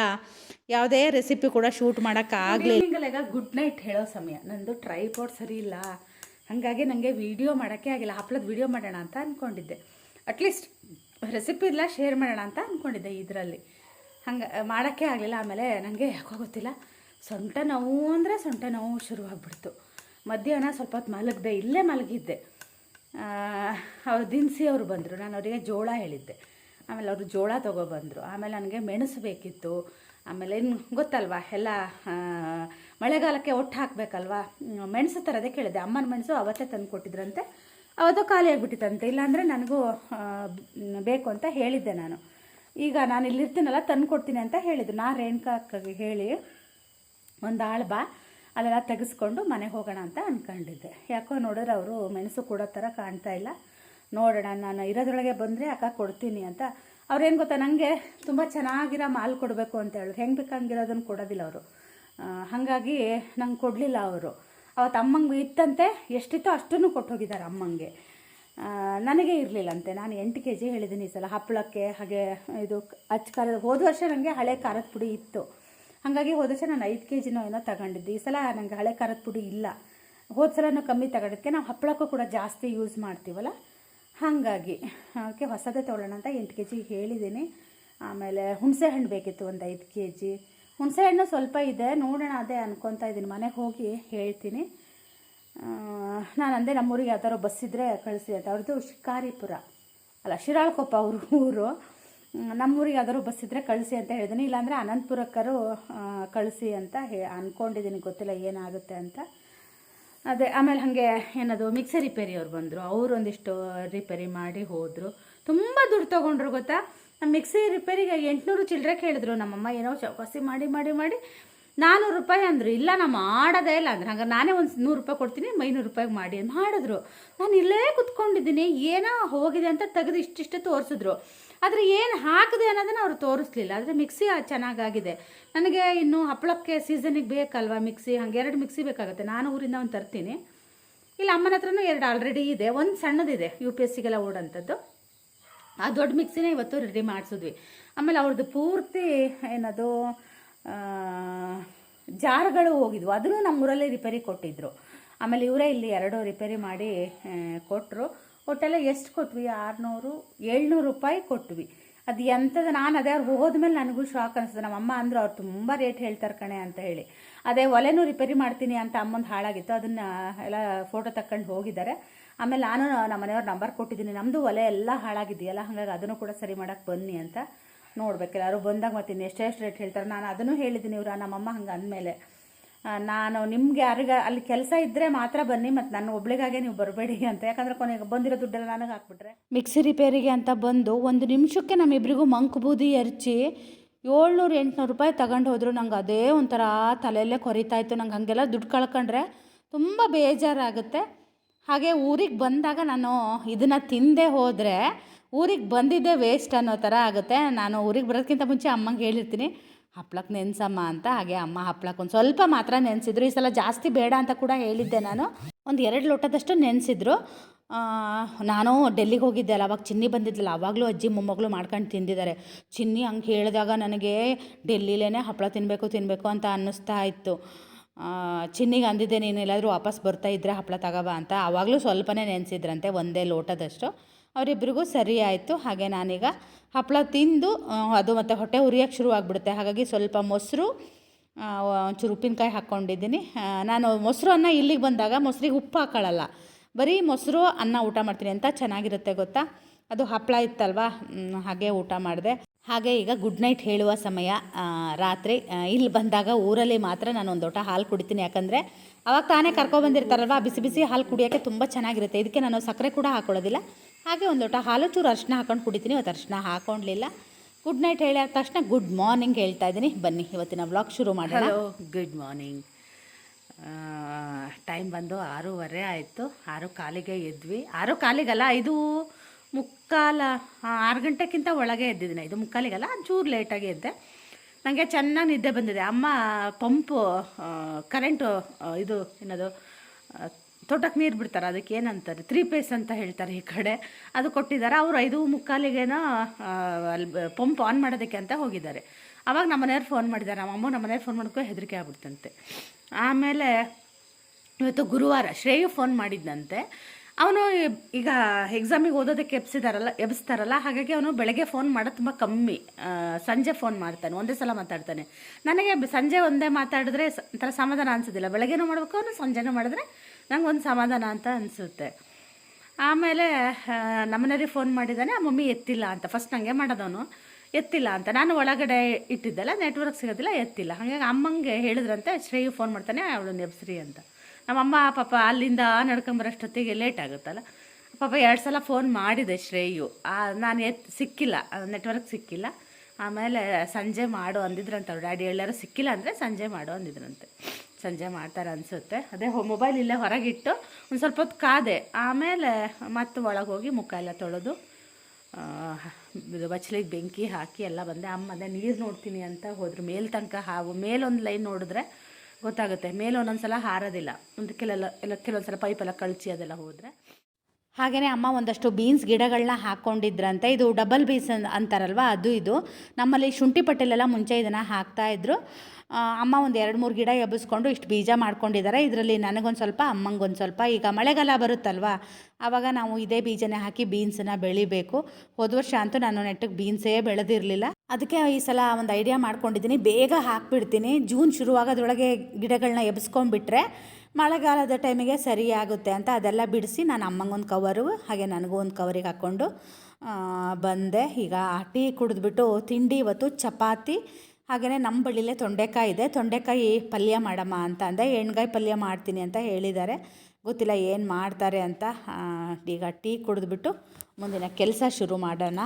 ಯಾವುದೇ ರೆಸಿಪಿ ಕೂಡ ಶೂಟ್ ಮಾಡೋಕ್ಕಾಗಲಿಲ್ಲ ಗುಡ್ ನೈಟ್ ಹೇಳೋ ಸಮಯ. ನಂದು ಟ್ರೈಪೋಡ್ ಸರಿ ಇಲ್ಲ. ಹಾಗಾಗಿ ನನಗೆ ವೀಡಿಯೋ ಮಾಡೋಕ್ಕೆ ಆಗಿಲ್ಲ. ಹಪ್ಳದ ವೀಡಿಯೋ ಮಾಡೋಣ ಅಂತ ಅಂದ್ಕೊಂಡಿದ್ದೆ ಅಟ್ಲೀಸ್ಟ್ ರೆಸಿಪಿ ಎಲ್ಲ ಶೇರ್ ಮಾಡೋಣ ಅಂತ ಅಂದ್ಕೊಂಡಿದ್ದೆ ಇದರಲ್ಲಿ. ಹಂಗೆ ಮಾಡೋಕ್ಕೆ ಆಗಲಿಲ್ಲ. ಆಮೇಲೆ ನನಗೆ ಯಾಕೋ ಗೊತ್ತಿಲ್ಲ. ಸೊಂಟ ನೋವು ಅಂದರೆ ಸೊಂಟ ನೋವು ಶುರುವಾಗ್ಬಿಡ್ತು. ಮಧ್ಯಾಹ್ನ ಸ್ವಲ್ಪ ಹೊತ್ತು ಮಲಗಿದೆ ಇಲ್ಲೇ ಮಲಗಿದ್ದೆ. ಅವ್ರು ದಿನಸಿ ಅವರು ಬಂದರು. ನಾನು ಅವರಿಗೆ ಜೋಳ ಹೇಳಿದ್ದೆ. ಆಮೇಲೆ ಅವರು ಜೋಳ ತೊಗೊಬಂದರು ಆಮೇಲೆ ನನಗೆ ಮೆಣಸು ಬೇಕಿತ್ತು. ಆಮೇಲೆ ಇನ್ನು ಗೊತ್ತಲ್ವಾ, ಎಲ್ಲ ಮಳೆಗಾಲಕ್ಕೆ ಒಟ್ಟು ಹಾಕಬೇಕಲ್ವಾ? ಮೆಣಸು ಥರದೇ ಕೇಳಿದೆ ಅಮ್ಮನ ಮೆಣಸು ಅವತ್ತೇ ತಂದು ಕೊಟ್ಟಿದ್ರಂತೆ. ಅವತ್ತು ಖಾಲಿ ಆಗಿಬಿಟ್ಟಿತ್ತಂತೆ. ಇಲ್ಲಾಂದರೆ ನನಗೂ ಬೇಕು ಅಂತ ಹೇಳಿದ್ದೆ ನಾನು. ಈಗ ನಾನು ಇಲ್ಲಿರ್ತೀನಲ್ಲ ತಂದು ಕೊಡ್ತೀನಿ ಅಂತ ಹೇಳಿದ್ದು ನಾ ರೇಣುಕಾ ಅಕ್ಕಗೆ ಹೇಳಿ, ಒಂದು ಆಳು ಬಾ, ಅಲ್ಲೆಲ್ಲ ತೆಗೆಸ್ಕೊಂಡು ಮನೆಗೆ ಹೋಗೋಣ ಅಂತ ಅಂದ್ಕೊಂಡಿದ್ದೆ ಯಾಕೋ ನೋಡಿದ್ರೆ ಅವರು ಮೆಣಸು ಕೊಡೋ ಥರ ಕಾಣ್ತಾ ಇಲ್ಲ. ನೋಡೋಣ, ನಾನು ಇರೋದ್ರೊಳಗೆ ಬಂದರೆ ಅಕ್ಕ ಕೊಡ್ತೀನಿ ಅಂತ ಅವ್ರೇನು ಗೊತ್ತಾ ನನಗೆ ತುಂಬ ಚೆನ್ನಾಗಿರೋ ಮಾಲ್ ಕೊಡಬೇಕು ಅಂತ ಹೇಳಿದ್ರು ಹೆಂಗೆ ಬೇಕಂಗಿರೋದನ್ನು ಕೊಡೋದಿಲ್ಲ ಅವರು. ಹಾಗಾಗಿ ನಂಗೆ ಕೊಡಲಿಲ್ಲ ಅವರು. ಅವತ್ತು ಅಮ್ಮಂಗೆ ಇತ್ತಂತೆ, ಎಷ್ಟಿತ್ತೋ ಅಷ್ಟನ್ನು ಕೊಟ್ಟು ಹೋಗಿದ್ದಾರೆ ಅಮ್ಮಂಗೆ ನನಗೆ ಇರಲಿಲ್ಲಂತೆ. ನಾನು ಎಂಟು ಕೆ ಜಿ ಹೇಳಿದ್ದೀನಿ ಈ ಸಲ ಹಪ್ಪಳಕ್ಕೆ, ಹಾಗೆ ಇದು ಅಚ್ಚ ಖಾರದ, ಹೋದ ವರ್ಷ ನನಗೆ ಹಳೆ ಖಾರದ ಪುಡಿ ಇತ್ತು. ಹಾಗಾಗಿ ಹೋದ ವರ್ಷ ನಾನು ಐದು ಕೆ ಜಿನೋ ಏನೋ ತಗೊಂಡಿದ್ದೆ. ಈ ಸಲ ನನಗೆ ಹಳೆ ಖಾರದ ಪುಡಿ ಇಲ್ಲ. ಹೋದ ಸಲನೂ ಕಮ್ಮಿ ತಗೊಂಡಿದ್ದಕ್ಕೆ ನಾವು ಹಪ್ಪಳಕ್ಕೂ ಕೂಡ ಜಾಸ್ತಿ ಯೂಸ್ ಮಾಡ್ತೀವಲ್ಲ? ಹಾಗಾಗಿ, ಅದಕ್ಕೆ ಹೊಸದೇ ತೊಗೊಳ್ಳೋಣ ಅಂತ ಎಂಟು ಕೆ ಜಿ ಹೇಳಿದ್ದೀನಿ. ಆಮೇಲೆ ಹುಣಸೆಹಣ್ಣು ಬೇಕಿತ್ತು ಒಂದು ಐದು ಕೆ ಜಿ ಹುಣಸೆ ಹಣ್ಣು ಸ್ವಲ್ಪ ಇದೆ, ನೋಡೋಣ ಅದೇ ಅನ್ಕೊತಾ ಇದ್ದೀನಿ. ಮನೆಗೆ ಹೋಗಿ ಹೇಳ್ತೀನಿ. ನಾನು ಅಂದೆ ನಮ್ಮೂರಿಗೆ ಯಾವ್ದಾದ್ರು ಬಸ್ ಇದ್ದರೆ ಕಳಿಸಿ ಅಂತ. ಅವ್ರದ್ದು ಶಿಕಾರಿಪುರ. ಅಲ್ಲ, ಶಿರಾಳಕೊಪ್ಪ ಅವರು ಊರು. ನಮ್ಮೂರಿಗೆ ಯಾವ್ದಾದ್ರು ಬಸ್ ಇದ್ದರೆ ಕಳಿಸಿ ಅಂತ ಹೇಳಿದ್ದೀನಿ. ಇಲ್ಲಾಂದರೆ ಅನಂತಪುರಕ್ಕರು ಕಳಿಸಿ ಅಂತ ಹೇ ಅಂದ್ಕೊಂಡಿದ್ದೀನಿ ಗೊತ್ತಿಲ್ಲ ಏನಾಗುತ್ತೆ ಅಂತ. ಅದೇ, ಆಮೇಲೆ ಹಾಗೆ ಏನದು ಮಿಕ್ಸರ್ ರಿಪೇರಿ ಅವ್ರು ಬಂದರು. ಅವರು ಒಂದಿಷ್ಟು ರಿಪೇರಿ ಮಾಡಿ ಹೋದರು. ತುಂಬ ದುಡ್ಡು ತೊಗೊಂಡ್ರು ಗೊತ್ತಾ? ನಮ್ಮ ಮಿಕ್ಸಿ ರಿಪೇರಿಗೆ ಎಂಟುನೂರು ಚಿಲ್ಲರೆ ಕೇಳಿದ್ರು ನಮ್ಮಮ್ಮ, ಏನೋ ಚೌಕಾಸಿ ಮಾಡಿ ಮಾಡಿ ಮಾಡಿ. ನಾನ್ನೂರು ರೂಪಾಯಿ ಅಂದರು. ಇಲ್ಲ ನಾ ಮಾಡೋದೇ ಇಲ್ಲ ಅಂದ್ರೆ. ಹಂಗೆ ನಾನೇ ಒಂದು ನೂರು ರೂಪಾಯಿ ಕೊಡ್ತೀನಿ, ಐನೂರು ರೂಪಾಯಿಗೆ ಮಾಡಿ ಮಾಡಿದ್ರು. ನಾನು ಇಲ್ಲೇ ಕುತ್ಕೊಂಡಿದ್ದೀನಿ. ಏನೋ ಹೋಗಿದೆ ಅಂತ ತೆಗೆದು ಇಷ್ಟಿಷ್ಟು ತೋರಿಸಿದ್ರು. ಆದರೆ ಏನು ಹಾಕಿದೆ ಅನ್ನೋದನ್ನು ಅವರು ತೋರಿಸ್ಲಿಲ್ಲ. ಆದರೆ ಮಿಕ್ಸಿ ಚೆನ್ನಾಗಾಗಿದೆ. ನನಗೆ ಇನ್ನು ಹಪ್ಪಳಕ್ಕೆ ಸೀಸನಿಗೆ ಬೇಕಲ್ವಾ ಮಿಕ್ಸಿ? ಹಂಗೆ ಎರಡು ಮಿಕ್ಸಿ ಬೇಕಾಗುತ್ತೆ. ನಾನು ಊರಿಂದ ಒಂದು ತರ್ತೀನಿ. ಇಲ್ಲ, ಅಮ್ಮನ ಹತ್ರನೂ ಎರಡು ಆಲ್ರೆಡಿ ಇದೆ. ಒಂದು ಸಣ್ಣದಿದೆ ಯು ಪಿ ಎಸ್ ಸಿಗೆಲ್ಲ ಓಡೋಂಥದ್ದು. ಆ ದೊಡ್ಡ ಮಿಕ್ಸಿನೇ ಇವತ್ತು ರೆಡಿ ಮಾಡಿಸಿದ್ವಿ. ಆಮೇಲೆ ಅವ್ರದ್ದು ಪೂರ್ತಿ ಏನದು ಜಾರ್ಗಳು ಹೋಗಿದ್ವು. ಅದನ್ನು ನಮ್ಮೂರಲ್ಲೇ ರಿಪೇರಿ ಕೊಟ್ಟಿದ್ರು. ಆಮೇಲೆ ಇವರೇ ಇಲ್ಲಿ ಎರಡು ರಿಪೇರಿ ಮಾಡಿ ಕೊಟ್ಟರು ಒಟ್ಟೆಲ್ಲ ಎಷ್ಟು ಕೊಟ್ವಿ? ಆರುನೂರು, ಏಳ್ನೂರು ರೂಪಾಯಿ ಕೊಟ್ವಿ. ಅದು ಎಂಥದ್ದು? ನಾನು ಅದೇ ಅವ್ರು ಹೋದ್ಮೇಲೆ ನನಗೂ ಶಾಕ್ ಅನಿಸ್ತದೆ ನಮ್ಮಮ್ಮ ಅಂದರು ಅವ್ರು ತುಂಬ ರೇಟ್ ಹೇಳ್ತಾರೆ ಕಣೆ ಅಂತ ಹೇಳಿ. ಅದೇ ಒಲೆನೂ ರಿಪೇರಿ ಮಾಡ್ತೀನಿ ಅಂತ ಅಮ್ಮಂದು ಹಾಳಾಗಿತ್ತು. ಅದನ್ನು ಎಲ್ಲ ಫೋಟೋ ತಕ್ಕೊಂಡು ಹೋಗಿದ್ದಾರೆ. ಆಮೇಲೆ ನಾನು ನಮ್ಮ ಮನೆಯವ್ರ ನಂಬರ್ ಕೊಟ್ಟಿದ್ದೀನಿ. ನಮ್ಮದು ಒಲೆ ಎಲ್ಲ ಹಾಳಾಗಿದೆಯಲ್ಲ, ಹಾಗಾಗಿ ಅದನ್ನು ಕೂಡ ಸರಿ ಮಾಡೋಕ್ಕೆ ಬನ್ನಿ ಅಂತ ನೋಡ್ಬೇಕು. ಯಾರು ಬಂದಾಗ ಮತ್ತೆ ಎಷ್ಟೆಷ್ಟು ರೇಟ್ ಹೇಳ್ತಾರೆ? ನಾನು ಅದನ್ನು ಹೇಳಿದ್ದೀನಿ ಇವ್ರ. ನಮ್ಮಮ್ಮ ಹಂಗೆ ಅಂದಮೇಲೆ. ನಾನು ನಿಮ್ಗೆ ಯಾರಿಗ ಅಲ್ಲಿ ಕೆಲಸ ಇದ್ದರೆ ಮಾತ್ರ ಬನ್ನಿ ಮತ್ತು ನನ್ನ ಒಬ್ಳಿಗಾಗೆ ನೀವು ಬರಬೇಡಿ ಅಂತ. ಯಾಕಂದ್ರೆ ಕೊನೆಗೆ ಬಂದಿರೋ ದುಡ್ಡೆಲ್ಲ ನನಗೆ ಹಾಕ್ಬಿಟ್ರೆ. ಮಿಕ್ಸಿ ರಿಪೇರಿಗೆ ಅಂತ ಬಂದು ಒಂದು ನಿಮಿಷಕ್ಕೆ ನಮ್ಮಿಬ್ಬರಿಗೂ ಮಂಕು ಬೂದಿ ಎರಚಿ ಏಳ್ನೂರು, ಎಂಟುನೂರು ರೂಪಾಯಿ ತಗೊಂಡು ಹೋದ್ರು. ನಂಗೆ ಅದೇ ಒಂಥರ ತಲೆಯಲ್ಲೇ ಕೊರಿತಾ ಇತ್ತು. ನಂಗೆ ಹಾಗೆಲ್ಲ ದುಡ್ಡು ಕಳ್ಕೊಂಡ್ರೆ ತುಂಬ ಬೇಜಾರಾಗುತ್ತೆ. ಹಾಗೆ ಊರಿಗೆ ಬಂದಾಗ ನಾನು ಇದನ್ನು ತಿಂದೇ ಹೋದರೆ ಊರಿಗೆ ಬಂದಿದ್ದೇ ವೇಸ್ಟ್ ಅನ್ನೋ ಥರ ಆಗುತ್ತೆ. ನಾನು ಊರಿಗೆ ಬರೋದಕ್ಕಿಂತ ಮುಂಚೆ ಅಮ್ಮಂಗೆ ಹೇಳಿರ್ತೀನಿ. ಹಪ್ಳಕ್ಕೆ ನೆನ್ಸಮ್ಮ ಅಂತ ಹಾಗೆ ಅಮ್ಮ ಹಪ್ಳಕ್ಕೆ ಒಂದು ಸ್ವಲ್ಪ ಮಾತ್ರ ನೆನೆಸಿದ್ರು. ಈ ಸಲ ಜಾಸ್ತಿ ಬೇಡ ಅಂತ ಕೂಡ ಹೇಳಿದ್ದೆ ನಾನು. ಒಂದು ಎರಡು ಲೋಟದಷ್ಟು ನೆನೆಸಿದ್ರು. ನಾನು ಡೆಲ್ಲಿಗೆ ಹೋಗಿದ್ದೆ ಅಲ್ಲ, ಅವಾಗ ಚಿನ್ನಿ ಬಂದಿದ್ದಲ್ಲ ಅವಾಗಲೂ ಅಜ್ಜಿ ಮೊಮ್ಮಗಳು ಮಾಡ್ಕೊಂಡು ತಿಂದಿದ್ದಾರೆ. ಚಿನ್ನಿ ಹಂಗೆ ಹೇಳಿದಾಗ ನನಗೆ ಡೆಲ್ಲಿಲೇ ಹಪ್ಪಳ ತಿನ್ನಬೇಕು ತಿನ್ನಬೇಕು ಅಂತ ಅನ್ನಿಸ್ತಾ ಇತ್ತು. ಚಿನ್ನಿಗೆ ಅಂದಿದ್ದೆ, ನೀನು ಎಲ್ಲಾದರೂ ವಾಪಸ್ ಬರ್ತಾ ಇದ್ದರೆ ಹಪ್ಪಳ ತಗೋಬಾ ಅಂತ. ಆವಾಗಲೂ ಸ್ವಲ್ಪನೇ ನೆನೆಸಿದ್ರಂತೆ, ಒಂದೇ ಲೋಟದಷ್ಟು. ಅವರಿಬ್ಬರಿಗೂ ಸರಿ ಆಯಿತು. ಹಾಗೆ ನಾನೀಗ ಹಪ್ಪಳ ತಿಂದು ಅದು ಮತ್ತು ಹೊಟ್ಟೆ ಉರಿಯೋಕ್ಕೆ ಶುರು ಆಗಿಬಿಡುತ್ತೆ ಹಾಗಾಗಿ ಸ್ವಲ್ಪ ಮೊಸರು ಒಂಚೂರು ಉಪ್ಪಿನಕಾಯಿ ಹಾಕ್ಕೊಂಡಿದ್ದೀನಿ. ನಾನು ಮೊಸರು ಅನ್ನ ಇಲ್ಲಿಗೆ ಬಂದಾಗ ಮೊಸರಿಗೆ ಉಪ್ಪು ಹಾಕೊಳ್ಳಲ್ಲ ಬರೀ ಮೊಸರು, ಅನ್ನ ಊಟ ಮಾಡ್ತೀನಿ. ಅಂತ ಚೆನ್ನಾಗಿರುತ್ತೆ ಗೊತ್ತಾ? ಅದು ಹಪ್ಪಳ ಇತ್ತಲ್ವಾ? ಹಾಗೆ ಊಟ ಮಾಡಿದೆ. ಹಾಗೆ ಈಗ ಗುಡ್ ನೈಟ್ ಹೇಳುವ ಸಮಯ. ರಾತ್ರಿ ಇಲ್ಲಿ ಬಂದಾಗ ಊರಲ್ಲಿ ಮಾತ್ರ ನಾನು ಒಂದು ಲೋಟ ಹಾಲು ಕುಡಿತೀನಿ. ಯಾಕಂದರೆ ಅವಾಗ ತಾನೇ ಕರ್ಕೊಬಂದಿರ್ತಾರಲ್ವ ಬಿಸಿ ಬಿಸಿ ಹಾಲು ಕುಡಿಯೋಕ್ಕೆ ತುಂಬ ಚೆನ್ನಾಗಿರುತ್ತೆ. ಇದಕ್ಕೆ ನಾನು ಸಕ್ಕರೆ ಕೂಡ ಹಾಕೊಳ್ಳೋದಿಲ್ಲ. ಹಾಗೆ ಒಂದು ಲೋಟ ಹಾಲು ಚೂರು ಅರಿಶಿನ ಹಾಕೊಂಡು ಕುಡಿತೀನಿ. ಇವತ್ತು ಅರ್ಶಿನ ಹಾಕ್ಕೊಳ್ಳಲಿಲ್ಲ ಗುಡ್ ನೈಟ್ ಹೇಳಿದ ತಕ್ಷಣ ಗುಡ್ ಮಾರ್ನಿಂಗ್ ಹೇಳ್ತಾ ಇದ್ದೀನಿ. ಬನ್ನಿ, ಇವತ್ತಿನ ವ್ಲಾಗ್ ಶುರು ಮಾಡೋಣ. ಗುಡ್ ಮಾರ್ನಿಂಗ್ ಟೈಮ್ ಬಂದು ಆರೂವರೆ ಆಯಿತು. ಆರು ಕಾಲಿಗೆ ಎದ್ವಿ. ಆರು ಕಾಲಿಗಲ್ಲ ಇದು ಮುಕ್ಕಾಲ ಆರು ಗಂಟೆಗಿಂತ ಒಳಗೆ ಎದ್ದಿದ್ದೀನಿ. ಐದು ಮುಕ್ಕಾಲಿಗಲ್ಲ ಚೂರು ಲೇಟಾಗಿ ಎದ್ದೆ. ನನಗೆ ಚೆನ್ನಾಗಿ ನಿದ್ದೆ ಬಂದಿದೆ. ಅಮ್ಮ, ಪಂಪು ಕರೆಂಟು ಇದು ಏನದು ತೋಟಕ್ಕೆ ನೀರು ಬಿಡ್ತಾರೆ. ಅದಕ್ಕೆ ಏನಂತಾರೆ? ತ್ರೀ ಪೇಸ್ ಅಂತ ಹೇಳ್ತಾರೆ ಈ ಕಡೆ. ಅದು ಕೊಟ್ಟಿದ್ದಾರೆ. ಅವರು ಐದು ಮುಕ್ಕಾಲಿಗೇನೋ ಅಲ್ಲಿ ಪಂಪ್ ಆನ್ ಮಾಡೋದಕ್ಕೆ ಅಂತ ಹೋಗಿದ್ದಾರೆ. ಆವಾಗ ನಮ್ಮ ಮನೆಯವ್ರು ಫೋನ್ ಮಾಡಿದ್ದಾರೆ. ನಮ್ಮ ಅಮ್ಮ, ನಮ್ಮ ಮನೆಯವ್ರು ಫೋನ್ ಮಾಡ್ಕೊ ಹೆದರಿಕೆ ಆಗ್ಬಿಡ್ತಂತೆ. ಆಮೇಲೆ ಇವತ್ತು ಗುರುವಾರ ಶ್ರೇಯು ಫೋನ್ ಮಾಡಿದ್ದಂತೆ ಅವನು ಈಗ ಎಕ್ಸಾಮಿಗೆ ಓದೋದಕ್ಕೆ ಎಬ್ಸಿದಾರಲ್ಲ, ಎಬ್ಸ್ತಾರಲ್ಲ, ಹಾಗಾಗಿ ಅವನು ಬೆಳಗ್ಗೆ ಫೋನ್ ಮಾಡೋದು ತುಂಬ ಕಮ್ಮಿ. ಸಂಜೆ ಫೋನ್ ಮಾಡ್ತಾನೆ, ಒಂದೇ ಸಲ ಮಾತಾಡ್ತಾನೆ. ನನಗೆ ಸಂಜೆ ಒಂದೇ ಮಾತಾಡಿದ್ರೆ ಒಂಥರ ಸಮಾಧಾನ ಅನಿಸೋದಿಲ್ಲ. ಬೆಳಗ್ಗೆನೂ ಮಾಡಬೇಕು, ಅವನು ಸಂಜೆನೂ ಮಾಡಿದ್ರೆ ನಂಗೆ ಒಂದು ಸಮಾಧಾನ ಅಂತ ಅನಿಸುತ್ತೆ. ಆಮೇಲೆ ನಮ್ಮನೇರಿ ಫೋನ್ ಮಾಡಿದ್ದಾನೆ ಆ, ಮಮ್ಮಿ ಎತ್ತಿಲ್ಲ ಅಂತ. ಫಸ್ಟ್ ನನಗೆ ಮಾಡೋದವನು, ಎತ್ತಿಲ್ಲ ಅಂತ. ನಾನು ಒಳಗಡೆ ಇಟ್ಟಿದ್ದಲ್ಲ ನೆಟ್ವರ್ಕ್ ಸಿಗೋದಿಲ್ಲ, ಎತ್ತಿಲ್ಲ. ಹಾಗಾಗಿ ಅಮ್ಮಂಗೆ ಹೇಳಿದ್ರಂತೆ, ಶ್ರೇಯು ಫೋನ್ ಮಾಡ್ತಾನೆ ಅವಳು ನೆಬ್ಸ್ರಿ ಅಂತ. ನಮ್ಮಮ್ಮ, ಪಾಪ ಅಲ್ಲಿಂದ ನಡ್ಕೊಂಬರೋಷ್ಟೊತ್ತಿಗೆ ಲೇಟ್ ಆಗುತ್ತಲ್ಲ. ಪಾಪ ಎರಡು ಸಲ ಫೋನ್ ಮಾಡಿದೆ ಶ್ರೇಯು. ನಾನು ಎತ್, ಸಿಕ್ಕಿಲ್ಲ ನೆಟ್ವರ್ಕ್ ಸಿಕ್ಕಿಲ್ಲ. ಆಮೇಲೆ ಸಂಜೆ ಮಾಡು ಅಂದಿದ್ರಂತೆ ಅವ್ರು. ಡ್ಯಾಡಿ ಎಲ್ಲರೂ ಸಿಕ್ಕಿಲ್ಲ ಅಂದರೆ ಸಂಜೆ ಮಾಡು ಅಂದಿದ್ರಂತೆ. ಸಂಜೆ ಮಾಡ್ತಾರೆ ಅನಿಸುತ್ತೆ. ಅದೇ ಮೊಬೈಲ್ ಇಲ್ಲೇ ಹೊರಗಿಟ್ಟು ಒಂದು ಸ್ವಲ್ಪ ಹೊತ್ತು ಕಾದೆ. ಆಮೇಲೆ ಮತ್ತೆ ಒಳಗೆ ಹೋಗಿ ಮುಖ ಎಲ್ಲ ತೊಳೆದು ಬಚ್ಚಲಿಗೆ ಬೆಂಕಿ ಹಾಕಿ ಎಲ್ಲ ಬಂದೆ. ಅಮ್ಮ, ಅದೇ ನೀರು ನೋಡ್ತೀನಿ ಅಂತ ಹೋದ್ರು. ಮೇಲ್ ತನಕ ಹಾವು. ಮೇಲೊಂದು ಲೈನ್ ನೋಡಿದ್ರೆ ಗೊತ್ತಾಗುತ್ತೆ. ಮೇಲೆ ಒಂದೊಂದು ಸಲ ಹಾರೋದಿಲ್ಲ. ಒಂದು ಕೆಲವೆಲ್ಲ ಎಲ್ಲ ಕೆಲವೊಂದು ಸಲ ಪೈಪೆಲ್ಲ ಕಳಚಿ ಅದೆಲ್ಲ ಹೋದರೆ. ಹಾಗೆಯೇ ಅಮ್ಮ ಒಂದಷ್ಟು ಬೀನ್ಸ್ ಗಿಡಗಳನ್ನ ಹಾಕ್ಕೊಂಡಿದ್ರಂತೆ ಇದು ಡಬಲ್ ಬೀನ್ಸ್ ಅಂತಾರಲ್ವ? ಅದು ಇದು. ನಮ್ಮಲ್ಲಿ ಶುಂಠಿ ಪಟ್ಟೆಲೆಲ್ಲ ಮುಂಚೆ ಇದನ್ನು ಹಾಕ್ತಾಯಿದ್ರು ಅಮ್ಮ ಒಂದು ಎರಡು ಮೂರು ಗಿಡ ಎಬ್ಬಿಸ್ಕೊಂಡು ಇಷ್ಟು ಬೀಜ ಮಾಡ್ಕೊಂಡಿದ್ದಾರೆ ಇದರಲ್ಲಿ ನನಗೊಂದು ಸ್ವಲ್ಪ, ಅಮ್ಮಂಗೊಂದು ಸ್ವಲ್ಪ. ಈಗ ಮಳೆಗಾಲ ಬರುತ್ತಲ್ವ? ಆವಾಗ ನಾವು ಇದೇ ಬೀಜನೇ ಹಾಕಿ ಬೀನ್ಸನ್ನ ಬೆಳಿಬೇಕು. ಹೋದ ವರ್ಷ ಅಂತೂ ನಾನು ನೆಟ್ಟಿಗೆ ಬೀನ್ಸೇ ಬೆಳೆದಿರಲಿಲ್ಲ. ಅದಕ್ಕೆ ಈ ಸಲ ಒಂದು ಐಡಿಯಾ ಮಾಡ್ಕೊಂಡಿದ್ದೀನಿ ಬೇಗ ಹಾಕ್ಬಿಡ್ತೀನಿ. ಜೂನ್ ಶುರುವಾಗೋದ್ರೊಳಗೆ ಗಿಡಗಳನ್ನ ಎಬ್ಸ್ಕೊಂಡ್ಬಿಟ್ರೆ ಮಳೆಗಾಲದ ಟೈಮಿಗೆ ಸರಿಯಾಗುತ್ತೆ ಅಂತ ಅದೆಲ್ಲ ಬಿಡಿಸಿ ನಾನು ಅಮ್ಮಂಗೊಂದು ಕವರು ಹಾಗೆ ನನಗೂ ಒಂದು ಕವರಿಗೆ ಹಾಕ್ಕೊಂಡು ಬಂದೆ. ಈಗ ಟೀ ಕುಡಿದ್ಬಿಟ್ಟು ತಿಂಡಿ ಇವತ್ತು ಚಪಾತಿ, ಹಾಗೆಯೇ ನಮ್ಮ ಬಳಿಲೇ ತೊಂಡೆಕಾಯಿ ಇದೆ. ತೊಂಡೆಕಾಯಿ ಪಲ್ಯ ಮಾಡಮ್ಮ ಅಂತ ಅಂದೆ. ಎಣ್ಗಾಯಿ ಪಲ್ಯ ಮಾಡ್ತೀನಿ ಅಂತ ಹೇಳಿದ್ದಾರೆ. ಗೊತ್ತಿಲ್ಲ ಏನು ಮಾಡ್ತಾರೆ ಅಂತ ಈಗ ಟೀ ಕುಡಿದ್ಬಿಟ್ಟು ಮುಂದಿನ ಕೆಲಸ ಶುರು ಮಾಡೋಣ.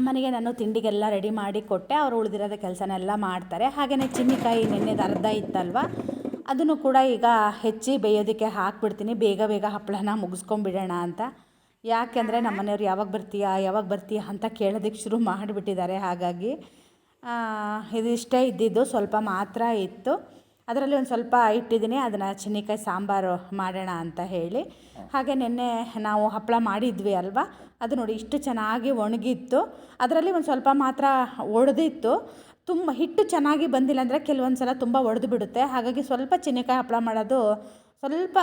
ಅಮ್ಮನಿಗೆ ನಾನು ತಿಂಡಿಗೆಲ್ಲ ರೆಡಿ ಮಾಡಿ ಕೊಟ್ಟೆ. ಅವರು ಉಳಿದಿರೋದ ಕೆಲಸನೆಲ್ಲ ಮಾಡ್ತಾರೆ. ಹಾಗೆಯೇ ಚಿನ್ನಿಕಾಯಿ ನೆನ್ನೆದು ಅರ್ಧ ಇತ್ತಲ್ವ? ಅದನ್ನು ಕೂಡ ಈಗ ಹೆಚ್ಚಿ ಬೇಯೋದಕ್ಕೆ ಹಾಕ್ಬಿಡ್ತೀನಿ. ಬೇಗ ಬೇಗ ಹಪ್ಪಳನ ಮುಗಿಸ್ಕೊಂಬಿಡೋಣ ಅಂತ. ಯಾಕೆಂದರೆ ನಮ್ಮ ಮನೆಯವ್ರು ಯಾವಾಗ ಬರ್ತೀಯಾ ಯಾವಾಗ ಬರ್ತೀಯಾ ಅಂತ ಕೇಳೋದಕ್ಕೆ ಶುರು ಮಾಡಿಬಿಟ್ಟಿದ್ದಾರೆ ಹಾಗಾಗಿ. ಇದಿಷ್ಟೇ ಇದ್ದಿದ್ದು. ಸ್ವಲ್ಪ ಮಾತ್ರ ಇತ್ತು. ಅದರಲ್ಲಿ ಒಂದು ಸ್ವಲ್ಪ ಇಟ್ಟಿದ್ದೀನಿ. ಅದನ್ನು ಚೆನ್ನಿಕಾಯಿ ಸಾಂಬಾರು ಮಾಡೋಣ ಅಂತ ಹೇಳಿ. ಹಾಗೆ ನಿನ್ನೆ ನಾವು ಹಪ್ಪಳ ಮಾಡಿದ್ವಿ ಅಲ್ವಾ? ಅದು ನೋಡಿ ಇಷ್ಟು ಚೆನ್ನಾಗಿ ಒಣಗಿತ್ತು. ಅದರಲ್ಲಿ ಒಂದು ಸ್ವಲ್ಪ ಮಾತ್ರ ಒಡೆದಿತ್ತು. ತುಂಬ ಹಿಟ್ಟು ಚೆನ್ನಾಗಿ ಬಂದಿಲ್ಲ ಅಂದರೆ ಕೆಲವೊಂದು ಸಲ ತುಂಬ ಒಡೆದು ಬಿಡುತ್ತೆ. ಹಾಗಾಗಿ ಸ್ವಲ್ಪ ಚೆನ್ನಿಕಾಯಿ ಹಪ್ಪಳ ಮಾಡೋದು ಸ್ವಲ್ಪ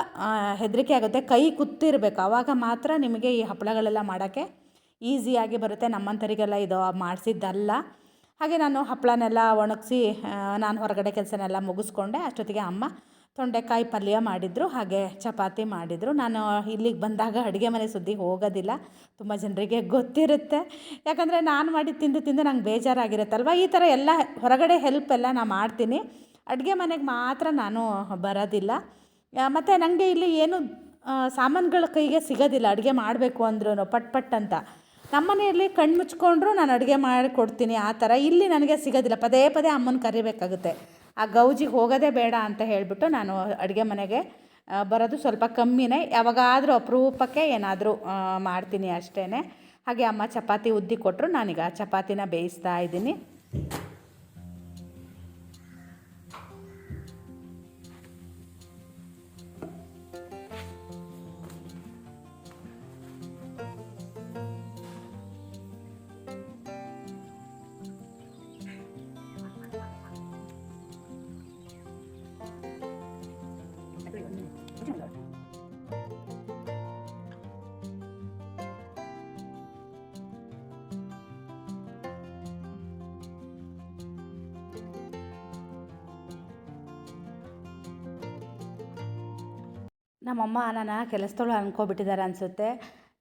ಹೆದರಿಕೆ ಆಗುತ್ತೆ. ಕೈ ಕುತ್ತಿರಬೇಕು. ಆವಾಗ ಮಾತ್ರ ನಿಮಗೆ ಈ ಹಪ್ಪಳಗಳೆಲ್ಲ ಮಾಡೋಕ್ಕೆ ಈಸಿಯಾಗಿ ಬರುತ್ತೆ. ನಮ್ಮಂಥರಿಗೆಲ್ಲ ಇದು ಮಾಡಿಸಿದ್ದಲ್ಲ. ಹಾಗೆ ನಾನು ಹಪ್ಪಳನೆಲ್ಲ ಒಣಗಿಸಿ ನಾನು ಹೊರಗಡೆ ಕೆಲಸನೆಲ್ಲ ಮುಗಿಸ್ಕೊಂಡೆ. ಅಷ್ಟೊತ್ತಿಗೆ ಅಮ್ಮ ತೊಂಡೆಕಾಯಿ ಪಲ್ಯ ಮಾಡಿದರು, ಹಾಗೆ ಚಪಾತಿ ಮಾಡಿದರು. ನಾನು ಇಲ್ಲಿಗೆ ಬಂದಾಗ ಅಡುಗೆ ಮನೆ ಸುದ್ದಿ ಹೋಗೋದಿಲ್ಲ. ತುಂಬ ಜನರಿಗೆ ಗೊತ್ತಿರುತ್ತೆ. ಯಾಕಂದರೆ ನಾನು ಮಾಡಿ ತಿಂದು ತಿಂದು ನಂಗೆ ಬೇಜಾರಾಗಿರುತ್ತಲ್ವ? ಈ ಥರ ಎಲ್ಲ ಹೊರಗಡೆ ಹೆಲ್ಪ್ ಎಲ್ಲ ನಾನು ಮಾಡ್ತೀನಿ. ಅಡುಗೆ ಮನೆಗೆ ಮಾತ್ರ ನಾನು ಬರೋದಿಲ್ಲ. ಮತ್ತು ನನಗೆ ಇಲ್ಲಿ ಏನು ಸಾಮಾನುಗಳ ಕೈಗೆ ಸಿಗೋದಿಲ್ಲ. ಅಡುಗೆ ಮಾಡಬೇಕು ಅಂದ್ರೂ ಪಟ್ ಪಟ್ ಅಂತ. ನಮ್ಮ ಮನೆಯಲ್ಲಿ ಕಣ್ಣು ಮುಚ್ಕೊಂಡ್ರು ನಾನು ಅಡುಗೆ ಮಾಡಿ ಕೊಡ್ತೀನಿ ಆ ಥರ. ಇಲ್ಲಿ ನನಗೆ ಸಿಗೋದಿಲ್ಲ. ಪದೇ ಪದೇ ಅಮ್ಮನ ಕರಿಬೇಕಾಗುತ್ತೆ. ಆ ಗೌಜಿಗೆ ಹೋಗೋದೇ ಬೇಡ ಅಂತ ಹೇಳಿಬಿಟ್ಟು ನಾನು ಅಡುಗೆ ಮನೆಗೆ ಬರೋದು ಸ್ವಲ್ಪ ಕಮ್ಮಿನೇ. ಯಾವಾಗಾದರೂ ಅಪರೂಪಕ್ಕೆ ಏನಾದರೂ ಮಾಡ್ತೀನಿ ಅಷ್ಟೇ ಹಾಗೆ ಅಮ್ಮ ಚಪಾತಿ ಉದ್ದಿ ಕೊಟ್ಟರು ನಾನೀಗ ಚಪಾತಿನ ಬೇಯಿಸ್ತಾ ಇದ್ದೀನಿ. ನಮ್ಮಮ್ಮ ನನ್ನ ಕೆಲಸದವಳು ಅಂದ್ಕೊಬಿಟ್ಟಿದ್ದಾರೆ ಅನಿಸುತ್ತೆ.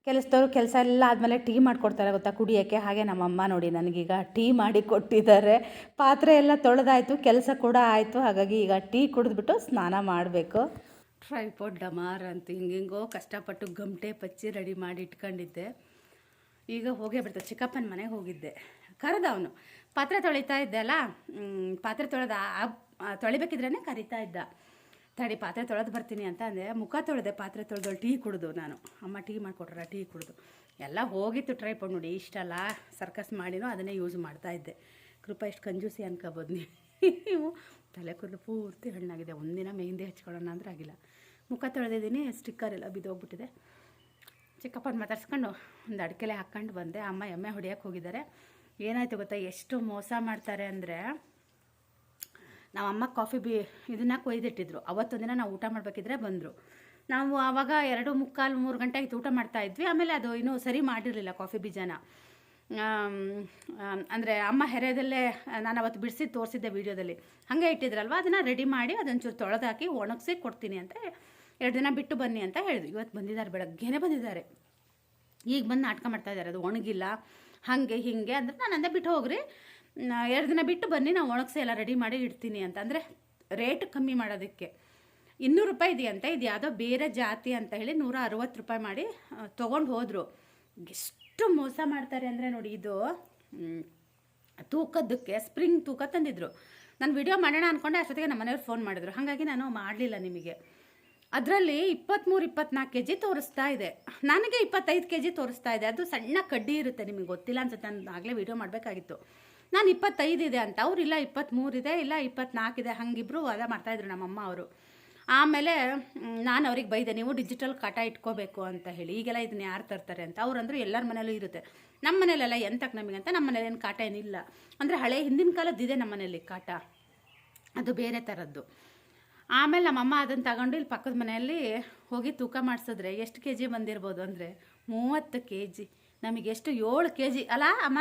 ಕೆಲಸದವ್ರು ಕೆಲಸ ಎಲ್ಲ ಆದಮೇಲೆ ಟೀ ಮಾಡಿಕೊಡ್ತಾರೆ ಗೊತ್ತಾ ಕುಡಿಯೋಕ್ಕೆ? ಹಾಗೆ ನಮ್ಮಮ್ಮ ನೋಡಿ ನನಗೀಗ ಟೀ ಮಾಡಿ ಕೊಟ್ಟಿದ್ದಾರೆ. ಪಾತ್ರೆ ಎಲ್ಲ ತೊಳೆದಾಯಿತು, ಕೆಲಸ ಕೂಡ ಆಯಿತು. ಹಾಗಾಗಿ ಈಗ ಟೀ ಕುಡಿದ್ಬಿಟ್ಟು ಸ್ನಾನ ಮಾಡಬೇಕು. ಟ್ರೈಪೋಡ್ ಡಮಾರ್ ಅಂತ ಹಿಂಗೆಂಗೋ ಕಷ್ಟಪಟ್ಟು ಗಮಟೆ ಪಚ್ಚಿ ರೆಡಿ ಮಾಡಿ ಇಟ್ಕೊಂಡಿದ್ದೆ. ಈಗ ಹೋಗೇ ಬಿಡ್ತಾರೆ ಚಿಕ್ಕಪ್ಪನ ಮನೆಗೆ ಹೋಗಿದ್ದೆ. ಕರೆದ ಅವನು. ಪಾತ್ರೆ ತೊಳಿತಾ ಇದ್ದೆ ಅಲ್ಲ? ಪಾತ್ರೆ ತೊಳೆದ ತೊಳಿಬೇಕಿದ್ರೇ ಕರಿತಾ ಇದ್ದ. ತಡಿ, ಪಾತ್ರೆ ತೊಳೆದು ಬರ್ತೀನಿ ಅಂತ ಅಂದರೆ ಮುಖ ತೊಳೆದೆ, ಪಾತ್ರೆ ತೊಳೆದು ಟೀ ಕುಡಿದು ನಾನು. ಅಮ್ಮ ಟೀ ಮಾಡಿಕೊಟ್ರ ಟೀ ಕುಡಿದು. ಎಲ್ಲ ಹೋಗಿತ್ತು ಟ್ರೈಪೋಡ್ ನೋಡಿ, ಇಷ್ಟಲ್ಲ ಸರ್ಕಸ್ ಮಾಡಿನೋ ಅದನ್ನೇ ಯೂಸ್ ಮಾಡ್ತಾ ಇದ್ದೆ. ಕೃಪಾ, ಇಷ್ಟು ಕಂಜೂಸಿ ಅನ್ಕೋಬೋದು ನೀವು. ತಲೆ ಕೂದಲು ಪೂರ್ತಿ ಹಣ್ಣಾಗಿದೆ ಒಂದಿನ ಮೆಹಂದಿ ಹಚ್ಕೊಳ್ಳೋಣ ಅಂದ್ರೆ ಆಗಿಲ್ಲ. ಮುಖ ತೊಳೆದಿದ್ದೀನಿ ಸ್ಟಿಕ್ಕರ್ ಎಲ್ಲ ಬಿದ್ದೋಗ್ಬಿಟ್ಟಿದೆ. ಚಿಕ್ಕಪ್ಪನ ಮಾತಾಡ್ಸ್ಕೊಂಡು ಒಂದು ಅಡಿಕೆಲೆ ಹಾಕ್ಕೊಂಡು ಬಂದೆ. ಅಮ್ಮ ಎಮ್ಮೆ ಹೊಡಿಯೋಕೆ ಹೋಗಿದ್ದಾರೆ. ಏನಾಯ್ತು ಗೊತ್ತಾ? ಎಷ್ಟು ಮೋಸ ಮಾಡ್ತಾರೆ ಅಂದರೆ ನಾವು ಅಮ್ಮ ಕಾಫಿ ಬಿ ಇದನ್ನ ಕೊಯ್ದಿಟ್ಟಿದ್ರು. ಅವತ್ತೊಂದಿನ ನಾವು ಊಟ ಮಾಡಬೇಕಿದ್ರೆ ಬಂದರು. ನಾವು ಆವಾಗ ಎರಡು ಮುಕ್ಕಾಲು ಮೂರು ಆಯ್ತು ಊಟ ಮಾಡ್ತಾ ಇದ್ವಿ. ಆಮೇಲೆ ಅದು ಇನ್ನೂ ಸರಿ ಮಾಡಿರಲಿಲ್ಲ ಕಾಫಿ ಬೀಜನ. ಅಂದರೆ ಅಮ್ಮ ಹೆರೆದಲ್ಲೇ ನಾನು ಅವತ್ತು ಬಿಡಿಸಿ ತೋರಿಸಿದ್ದೆ ವೀಡಿಯೋದಲ್ಲಿ. ಹಾಗೆ ಇಟ್ಟಿದ್ರಲ್ವ? ಅದನ್ನು ರೆಡಿ ಮಾಡಿ ಅದೊಂಚೂರು ತೊಳೆದಾಕಿ ಒಣಗಿಸಿ ಕೊಡ್ತೀನಿ ಅಂತ ಎರಡು ದಿನ ಬಿಟ್ಟು ಬನ್ನಿ ಅಂತ ಹೇಳಿದ್ವಿ ಇವತ್ತು ಬಂದಿದ್ದಾರೆ, ಬೆಳಗ್ಗೆನೇ ಬಂದಿದ್ದಾರೆ. ಈಗ ಬಂದು ನಾಟಕ ಮಾಡ್ತಾ ಇದ್ದಾರೆ. ಅದು ಒಣಗಿಲ್ಲ. ಹಾಗೆ, ಹೀಗೆ ಅಂದ್ರೆ ನಾನು ಅಂದೆ ಬಿಟ್ಟು ಹೋಗ್ರಿ. ಎರಡು ದಿನ ಬಿಟ್ಟು ಬನ್ನಿ ನಾವು ಒಣಗಿಸಿ ಎಲ್ಲ ರೆಡಿ ಮಾಡಿ ಇಡ್ತೀನಿ ಅಂತ. ಅಂದರೆ ರೇಟ್ ಕಮ್ಮಿ ಮಾಡೋದಕ್ಕೆ. ಇನ್ನೂರು ರೂಪಾಯಿ ಇದೆಯಂತೆ, ಇದು ಯಾವುದೋ ಬೇರೆ ಜಾತಿ ಅಂತ ಹೇಳಿ ನೂರ ಅರವತ್ತು ರೂಪಾಯಿ ಮಾಡಿ ತೊಗೊಂಡು ಹೋದರು. ಎಷ್ಟು ಮೋಸ ಮಾಡ್ತಾರೆ ಅಂದರೆ ನೋಡಿ ಇದು ತೂಕದಕ್ಕೆ ಸ್ಪ್ರಿಂಗ್ ತೂಕ ತಂದಿದ್ರು. ನಾನು ವಿಡಿಯೋ ಮಾಡೋಣ ಅಂದ್ಕೊಂಡೆ ಅಷ್ಟೊತ್ತಿಗೆ ನಮ್ಮ ಮನೆಯವ್ರು ಫೋನ್ ಮಾಡಿದ್ರು. ಹಾಗಾಗಿ ನಾನು ಮಾಡಲಿಲ್ಲ ನಿಮಗೆ. ಅದರಲ್ಲಿ ಇಪ್ಪತ್ತ್ಮೂರು ಇಪ್ಪತ್ನಾಲ್ಕು ಕೆ ಜಿ ತೋರಿಸ್ತಾ ಇದೆ. ನನಗೆ ಇಪ್ಪತ್ತೈದು ಕೆ ಜಿ ತೋರಿಸ್ತಾ ಇದೆ. ಅದು ಸಣ್ಣ ಕಡ್ಡಿ ಇರುತ್ತೆ, ನಿಮಗೆ ಗೊತ್ತಿಲ್ಲ ಅನ್ಸುತ್ತೆ. ನಾನು ಆಗಲೇ ವಿಡಿಯೋ ಮಾಡಬೇಕಾಗಿತ್ತು. ನಾನು ಇಪ್ಪತ್ತೈದು ಇದೆ ಅಂತ. ಅವ್ರು ಇಲ್ಲ ಇಪ್ಪತ್ತ್ಮೂರು ಇದೆ, ಇಲ್ಲ ಇಪ್ಪತ್ನಾಲ್ಕು ಇದೆ, ಹಂಗಿಬ್ರು ವಾದ ಮಾಡ್ತಾಯಿದ್ರು ನಮ್ಮಮ್ಮ ಅವರು. ಆಮೇಲೆ ನಾನು ಅವ್ರಿಗೆ ಬೈದೆ, ನೀವು ಡಿಜಿಟಲ್ ಕಟ ಇಟ್ಕೋಬೇಕು ಅಂತ ಹೇಳಿ. ಈಗೆಲ್ಲ ಇದನ್ನ ಯಾರು ತರ್ತಾರೆ ಅಂತ. ಅವ್ರಂದ್ರೆ ಎಲ್ಲರ ಮನೇಲೂ ಇರುತ್ತೆ. ನಮ್ಮ ಮನೇಲೆಲ್ಲ ಎಂತಕ್ಕೆ ನಮಗೆ ಅಂತ ನಮ್ಮ ಮನೇಲಿ ಏನು ಕಾಟ ಏನಿಲ್ಲ. ಅಂದರೆ ಹಳೆ ಹಿಂದಿನ ಕಾಲದ್ದಿದೆ ನಮ್ಮ ಮನೇಲಿ ಕಾಟ. ಅದು ಬೇರೆ ಥರದ್ದು ಆಮೇಲೆ ನಮ್ಮಮ್ಮ ಅದನ್ನು ತಗೊಂಡು ಇಲ್ಲಿ ಪಕ್ಕದ ಮನೆಯಲ್ಲಿ ಹೋಗಿ ತೂಕ ಮಾಡಿಸಿದ್ರೆ ಎಷ್ಟು ಕೆ ಜಿ ಬಂದಿರ್ಬೋದು ಅಂದರೆ ಮೂವತ್ತು ಕೆ ಜಿ ನಮಗೆಷ್ಟು ಏಳು ಕೆ ಜಿ ಅಲ್ಲ ಅಮ್ಮ?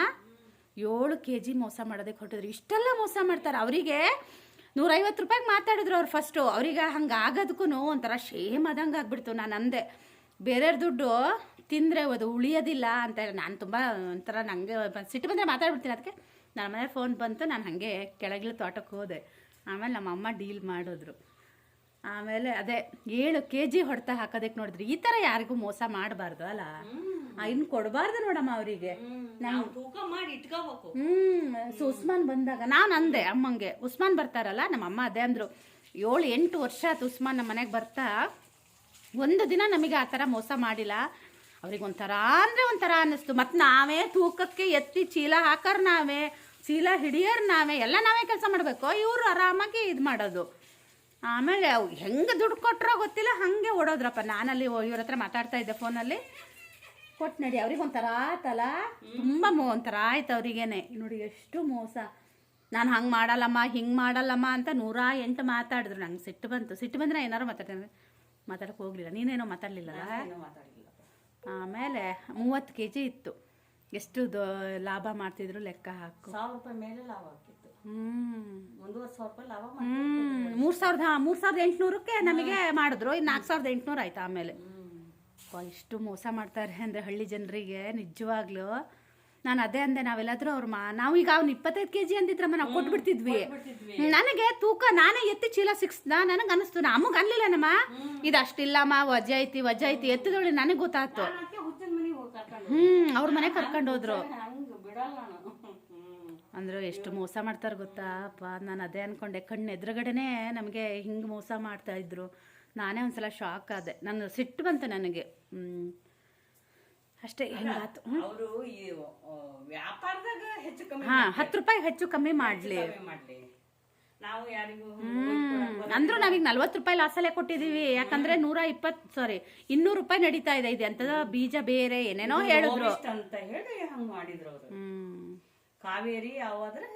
ಏಳು ಕೆ ಜಿ ಮೋಸ ಮಾಡೋದಕ್ಕೆ ಹೊಟ್ಟಿದ್ರು ಇಷ್ಟೆಲ್ಲ ಮೋಸ ಮಾಡ್ತಾರೆ. ಅವರಿಗೆ ನೂರೈವತ್ತು ರೂಪಾಯಿಗೆ ಮಾತಾಡಿದ್ರು ಅವ್ರು ಫಸ್ಟು ಅವ್ರಿಗೆ ಹಂಗೆ ಆಗೋದಕ್ಕೂ ಒಂಥರ ಶೇಮ್ ಆದಂಗೆ ಆಗ್ಬಿಡ್ತು. ನಾನು ಅಂದೆ, ಬೇರೆಯವ್ರ ದುಡ್ಡು ತಿಂದರೆ ಅದು ಉಳಿಯೋದಿಲ್ಲ ಅಂತ ಹೇಳಿ. ನಾನು ತುಂಬ ಒಂಥರ ನನಗೆ ಸಿಟ್ಟು ಬಂದರೆ ಮಾತಾಡ್ಬಿಡ್ತೀನಿ ಅದಕ್ಕೆ. ನನ್ನ ಮನೆ ಫೋನ್ ಬಂತು, ನಾನು ಹಾಗೆ ಕೆಳಗಿಳ ತೋಟಕ್ಕೆ ಹೋದೆ. ಆಮೇಲೆ ನಮ್ಮ ಅಮ್ಮ ಡೀಲ್ ಮಾಡಿದ್ರು. ಆಮೇಲೆ ಅದೇ ಏಳು ಕೆ ಜಿ ಹೊಡೆತ ಹಾಕೋದಕ್ಕೆ ನೋಡಿದ್ರಿ. ಈ ಥರ ಯಾರಿಗೂ ಮೋಸ ಮಾಡಬಾರ್ದು ಅಲ್ಲ. ಇನ್ನು ಕೊಡಬಾರ್ದು ನೋಡಮ್ಮ ಅವರಿಗೆ. ಹ್ಮ್ ಸೊ ಉಸ್ಮಾನ್ ಬಂದಾಗ ನಾನು ಅಂದೆ ಅಮ್ಮಂಗೆ ಉಸ್ಮಾನ್ ಬರ್ತಾರಲ್ಲ ನಮ್ಮ ಅಮ್ಮ ಅದೇ ಅಂದ್ರು ಏಳು ಎಂಟು ವರ್ಷ ಆಯ್ತು ಉಸ್ಮಾನ್ ನಮ್ಮ ಮನೆಗೆ ಬರ್ತಾ ಒಂದು ದಿನ ನಮಗೆ ಆ ಥರ ಮೋಸ ಮಾಡಿಲ್ಲ ಅವ್ರಿಗೆ ಒಂಥರ ಅಂದರೆ ಒಂಥರ ಅನ್ನಿಸ್ತು. ಮತ್ತು ನಾವೇ ತೂಕಕ್ಕೆ ಎತ್ತಿ ಚೀಲ ಹಾಕರ್ ನಾವೇ ಚೀಲ ಹಿಡಿಯರ್ ನಾವೇ ಎಲ್ಲ ನಾವೇ ಕೆಲಸ ಮಾಡಬೇಕು. ಇವರು ಆರಾಮಾಗಿ ಇದು ಮಾಡೋದು. ಆಮೇಲೆ ಹೆಂಗ ಹೆಂಗೆ ದುಡ್ಡು ಕೊಟ್ರೋ ಗೊತ್ತಿಲ್ಲ ಹಾಗೆ ಓಡೋದ್ರಪ್ಪ. ನಾನಲ್ಲಿ ಇವ್ರ ಹತ್ರ ಮಾತಾಡ್ತಾ ಇದ್ದೆ ಫೋನಲ್ಲಿ. ಕೊಟ್ಟು ನಡಿ ಅವ್ರಿಗೆ ಒಂಥರ ಆತಲ್ಲ? ತುಂಬ ಮೋ ಒಂಥರ ಆಯ್ತು ಅವ್ರಿಗೇನೆ. ನೋಡಿ ಎಷ್ಟು ಮೋಸ. ನಾನು ಹಂಗೆ ಮಾಡಲ್ಲಮ್ಮ ಹಿಂಗೆ ಮಾಡಲ್ಲಮ್ಮ ಅಂತ ನೂರ ಎಂಟು ಮಾತಾಡಿದ್ರು ನಂಗೆ. ಸಿಟ್ಟು ಬಂತು. ಸಿಟ್ಟು ಬಂದರೆ ಏನಾರು ಮಾತಾಡ್ತೇನೆ. ಮಾತಾಡಕ್ಕೆ ಹೋಗಲಿಲ್ಲ. ನೀನೇನೋ ಮಾತಾಡಲಿಲ್ಲ. ಆಮೇಲೆ ಮೂವತ್ತು ಕೆ ಜಿ ಇತ್ತು. ಎಷ್ಟು ಲಾಭ ಮಾಡ್ತಿದ್ರು ಲೆಕ್ಕ ಹಾಕು. ಮೂರು ಸಾವಿರದ ಮೂರು ಸಾವಿರದ ಎಂಟುನೂರಕ್ಕೆ ನಮಗೆ ಮಾಡಿದ್ರು. ನಾಲ್ಕು ಸಾವಿರದ ಎಂಟುನೂರು ಆಯ್ತು ಆಮೇಲೆ. ಎಷ್ಟು ಮೋಸ ಮಾಡ್ತಾರೆ ಅಂದರೆ ಹಳ್ಳಿ ಜನರಿಗೆ ನಿಜವಾಗ್ಲೂ. ನಾನು ಅದೇ ಅಂದೆ ನಾವೆಲ್ಲಾದರೂ ಅವ್ರ ಮಾ ನಾವು ಈಗ ಅವ್ನು ಇಪ್ಪತ್ತೈದು ಕೆ ಜಿ ಅಂದಿದ್ರಮ್ಮ ನಾವು ಕೊಟ್ಬಿಡ್ತಿದ್ವಿ. ನನಗೆ ತೂಕ ನಾನೇ ಎತ್ತಿ ಚೀಲ ಸಿಕ್ಸ್ದ ನನಗೆ ಅನಿಸ್ತು ನಮಗೆ ಅನ್ಲಿಲ್ಲ ನಮ್ಮ ಇದು ಅಷ್ಟಿಲ್ಲಮ್ಮ ವಜ ಐತಿ ವಜ ಐತಿ ಎತ್ತಿದೊಳ್ಳಿ ನನಗೆ ಗೊತ್ತಾಯ್ತು. ಹ್ಞೂ ಅವ್ರ ಮನೆ ಕರ್ಕೊಂಡು ಹೋದ್ರು. ಅಂದ್ರೆ ಎಷ್ಟು ಮೋಸ ಮಾಡ್ತಾರೆ ಗೊತ್ತಾ? ಅಪ್ಪ ನಾನು ಅದೇ ಅನ್ಕೊಂಡೆ ಕಣ್ಣು ಎದುರುಗಡೆನೆ ನಮಗೆ ಹಿಂಗೆ ಮೋಸ ಮಾಡ್ತಾ ಇದ್ರು. ನಾನೇ ಒಂದ್ಸಲ ಶಾಕ್ ಆದೆ. ನಾನು ಸಿಟ್ಟು ಬಂತು ನನಗೆ. ಅಷ್ಟೇ ಹಿಂಗಾತು ಅವರು ವ್ಯಾಪಾರದಾಗ ಹೆಚ್ಚು ಕಮ್ಮಿ ಹಾ ಹತ್ತು ರೂಪಾಯಿ ಹೆಚ್ಚು ಕಮ್ಮಿ ಮಾಡ್ಲಿ. ನಾವು ಯಾರಿಗೂ ಅಂದ್ರೂ ನಾವೀಗ ನಲ್ವತ್ತು ರೂಪಾಯಿ ಲಾಸಲ್ಲೇ ಕೊಟ್ಟಿದೀವಿ. ಯಾಕಂದ್ರೆ ನೂರ ಇಪ್ಪತ್ತು ಸಾರಿ ಇನ್ನೂರು ರೂಪಾಯಿ ನಡೀತಾ ಇದೆ. ಇದೆ ಅಂತದ ಬೀಜ ಬೇರೆ ಏನೇನೋ ಹೇಳಿದ್ರು. ಅಂತ ಹೇಳಿ ಹಂಗ ಮಾಡಿದ್ರು ಹ್ಮ್. ಕಾವೇರಿ ಯಾವಾದ್ರೆ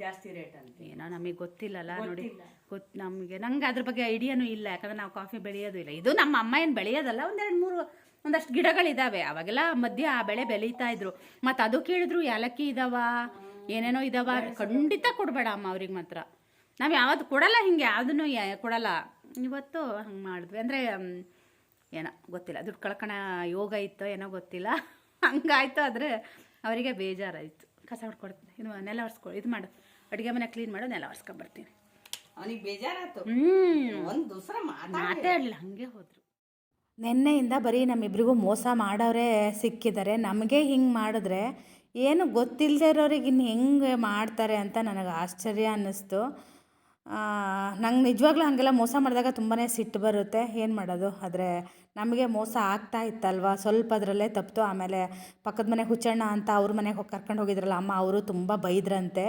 ಜಾಸ್ತಿ ರೇಟ್ ಅಂತ ಏನೋ ನಮಗೆ ಗೊತ್ತಿಲ್ಲಲ್ಲ ನೋಡಿ. ಗೊತ್ತು ನಮಗೆ ನಂಗೆ ಅದ್ರ ಬಗ್ಗೆ ಐಡಿಯಾನು ಇಲ್ಲ ಯಾಕಂದ್ರೆ ನಾವು ಕಾಫಿ ಬೆಳೆಯೋದು ಇಲ್ಲ. ಇದು ನಮ್ಮ ಅಮ್ಮ ಏನು ಬೆಳೆಯೋದಲ್ಲ ಒಂದೆರಡು ಮೂರು ಒಂದಷ್ಟು ಗಿಡಗಳಿದಾವೆ. ಅವಾಗೆಲ್ಲ ಮಧ್ಯ ಆ ಬೆಳೆ ಬೆಳೀತಾ ಇದ್ರು. ಮತ್ತು ಅದು ಕೇಳಿದ್ರು ಏಲಕ್ಕಿ ಇದಾವ ಏನೇನೋ ಇದಾವ ಖಂಡಿತ ಕೊಡಬೇಡ ಅಮ್ಮ ಅವ್ರಿಗೆ ಮಾತ್ರ. ನಾವು ಯಾವತ್ತು ಕೊಡಲ್ಲ ಹಿಂಗೆ ಯಾವುದನ್ನು ಕೊಡಲ್ಲ. ಇವತ್ತು ಹಂಗೆ ಮಾಡಿದ್ವಿ. ಅಂದರೆ ಏನೋ ಗೊತ್ತಿಲ್ಲ. ದುಡ್ಡು ಕಳ್ಕೊಳ ಯೋಗ ಇತ್ತೋ ಏನೋ ಗೊತ್ತಿಲ್ಲ. ಹಂಗಾಯ್ತು ಆದರೆ ಅವರಿಗೆ ಬೇಜಾರಾಯಿತು. ಕಸ ಹೊಡ್ಕೊಡ್ತೀನಿ ಇದು ನೆಲ ಒರೆಸ್ಕೊ ಇದು ಮಾಡು. ಅಡುಗೆ ಮನೆ ಕ್ಲೀನ್ ಮಾಡು ನೆಲ ಒರೆಸ್ಕೊಂಬರ್ತೀನಿ ಅವನಿಗೆ ಬೇಜಾರಾಯ್ತು ಹ್ಞೂ ಒಂದು ದೂಸರ ಮಾತಾಡಲಿಲ್ಲ ಹಾಗೆ ಹೋದ್ರು. ನಿನ್ನೆಯಿಂದ ಬರೀ ನಮ್ಮಿಬ್ರಿಗೂ ಮೋಸ ಮಾಡೋರೇ ಸಿಕ್ಕಿದ್ದಾರೆ. ನಮಗೆ ಹಿಂಗೆ ಮಾಡಿದ್ರೆ ಏನು ಗೊತ್ತಿಲ್ಲದೆ ಇರೋರಿಗೆ ಇನ್ನು ಹೆಂಗೆ ಮಾಡ್ತಾರೆ ಅಂತ ನನಗೆ ಆಶ್ಚರ್ಯ ಅನ್ನಿಸ್ತು. ನಂಗೆ ನಿಜವಾಗ್ಲೂ ಹಾಗೆಲ್ಲ ಮೋಸ ಮಾಡಿದಾಗ ತುಂಬಾ ಸಿಟ್ಟು ಬರುತ್ತೆ. ಏನು ಮಾಡೋದು? ಆದರೆ ನಮಗೆ ಮೋಸ ಆಗ್ತಾ ಇತ್ತಲ್ವ? ಸ್ವಲ್ಪ ಅದರಲ್ಲೇ ತಪ್ಪಿತು ಆಮೇಲೆ ಪಕ್ಕದ ಮನೆ ಹುಚ್ಚಣ್ಣ ಅಂತ ಅವ್ರ ಮನೆಗೆ ಹೋಗಿ ಕರ್ಕೊಂಡು ಹೋಗಿದ್ರಲ್ಲ, ಅಮ್ಮ ಅವರು ತುಂಬ ಬೈದ್ರಂತೆ.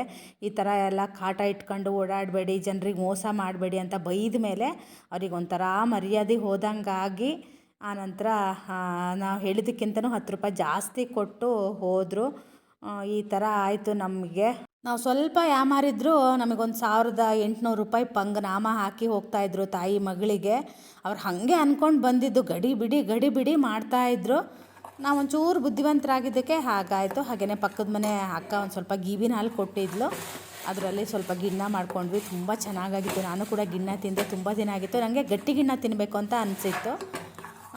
ಈ ಥರ ಎಲ್ಲ ಕಾಟ ಇಟ್ಕೊಂಡು ಓಡಾಡಬೇಡಿ, ಜನರಿಗೆ ಮೋಸ ಮಾಡಬೇಡಿ ಅಂತ ಬೈದ ಮೇಲೆ ಅವ್ರಿಗೆ ಒಂಥರ ಮರ್ಯಾದೆ ಹೋದಂಗಾಗಿ ಆನಂತರ ನಾವು ಹೇಳಿದ್ದಕ್ಕಿಂತನೂ ಹತ್ತು ರೂಪಾಯಿ ಜಾಸ್ತಿ ಕೊಟ್ಟು ಹೋದರು. ಈ ಥರ ಆಯಿತು ನಮಗೆ. ನಾವು ಸ್ವಲ್ಪ ಯಾಮಾರಿದ್ರು ನಮಗೊಂದು ಸಾವಿರದ ಎಂಟುನೂರು ರೂಪಾಯಿ ಪಂಗ್ ನಾಮ ಹಾಕಿ ಹೋಗ್ತಾಯಿದ್ರು ತಾಯಿ ಮಗಳಿಗೆ. ಅವ್ರು ಹಾಗೆ ಅಂದ್ಕೊಂಡು ಬಂದಿದ್ದು, ಗಡಿ ಬಿಡಿ ಗಡಿ ಬಿಡಿ ಮಾಡ್ತಾಯಿದ್ರು ನಾವು ಒಂಚೂರು ಬುದ್ಧಿವಂತರಾಗಿದ್ದಕ್ಕೆ ಹಾಗಾಯಿತು. ಹಾಗೆಯೇ ಪಕ್ಕದ ಮನೆ ಅಕ್ಕ ಒಂದು ಸ್ವಲ್ಪ ಗೀವಿನ ಹಾಲು ಕೊಟ್ಟಿದ್ಲು. ಅದರಲ್ಲಿ ಸ್ವಲ್ಪ ಗಿಣ್ಣ ಮಾಡ್ಕೊಂಡ್ವಿ. ತುಂಬ ಚೆನ್ನಾಗಾಗಿತ್ತು. ನಾನು ಕೂಡ ಗಿಣ್ಣ ತಿಂದೆ. ತುಂಬ ದಿನ ಆಗಿತ್ತು. ನನಗೆ ಗಟ್ಟಿ ಗಿಣ್ಣ ತಿನ್ನಬೇಕು ಅಂತ ಅನಿಸಿತ್ತು.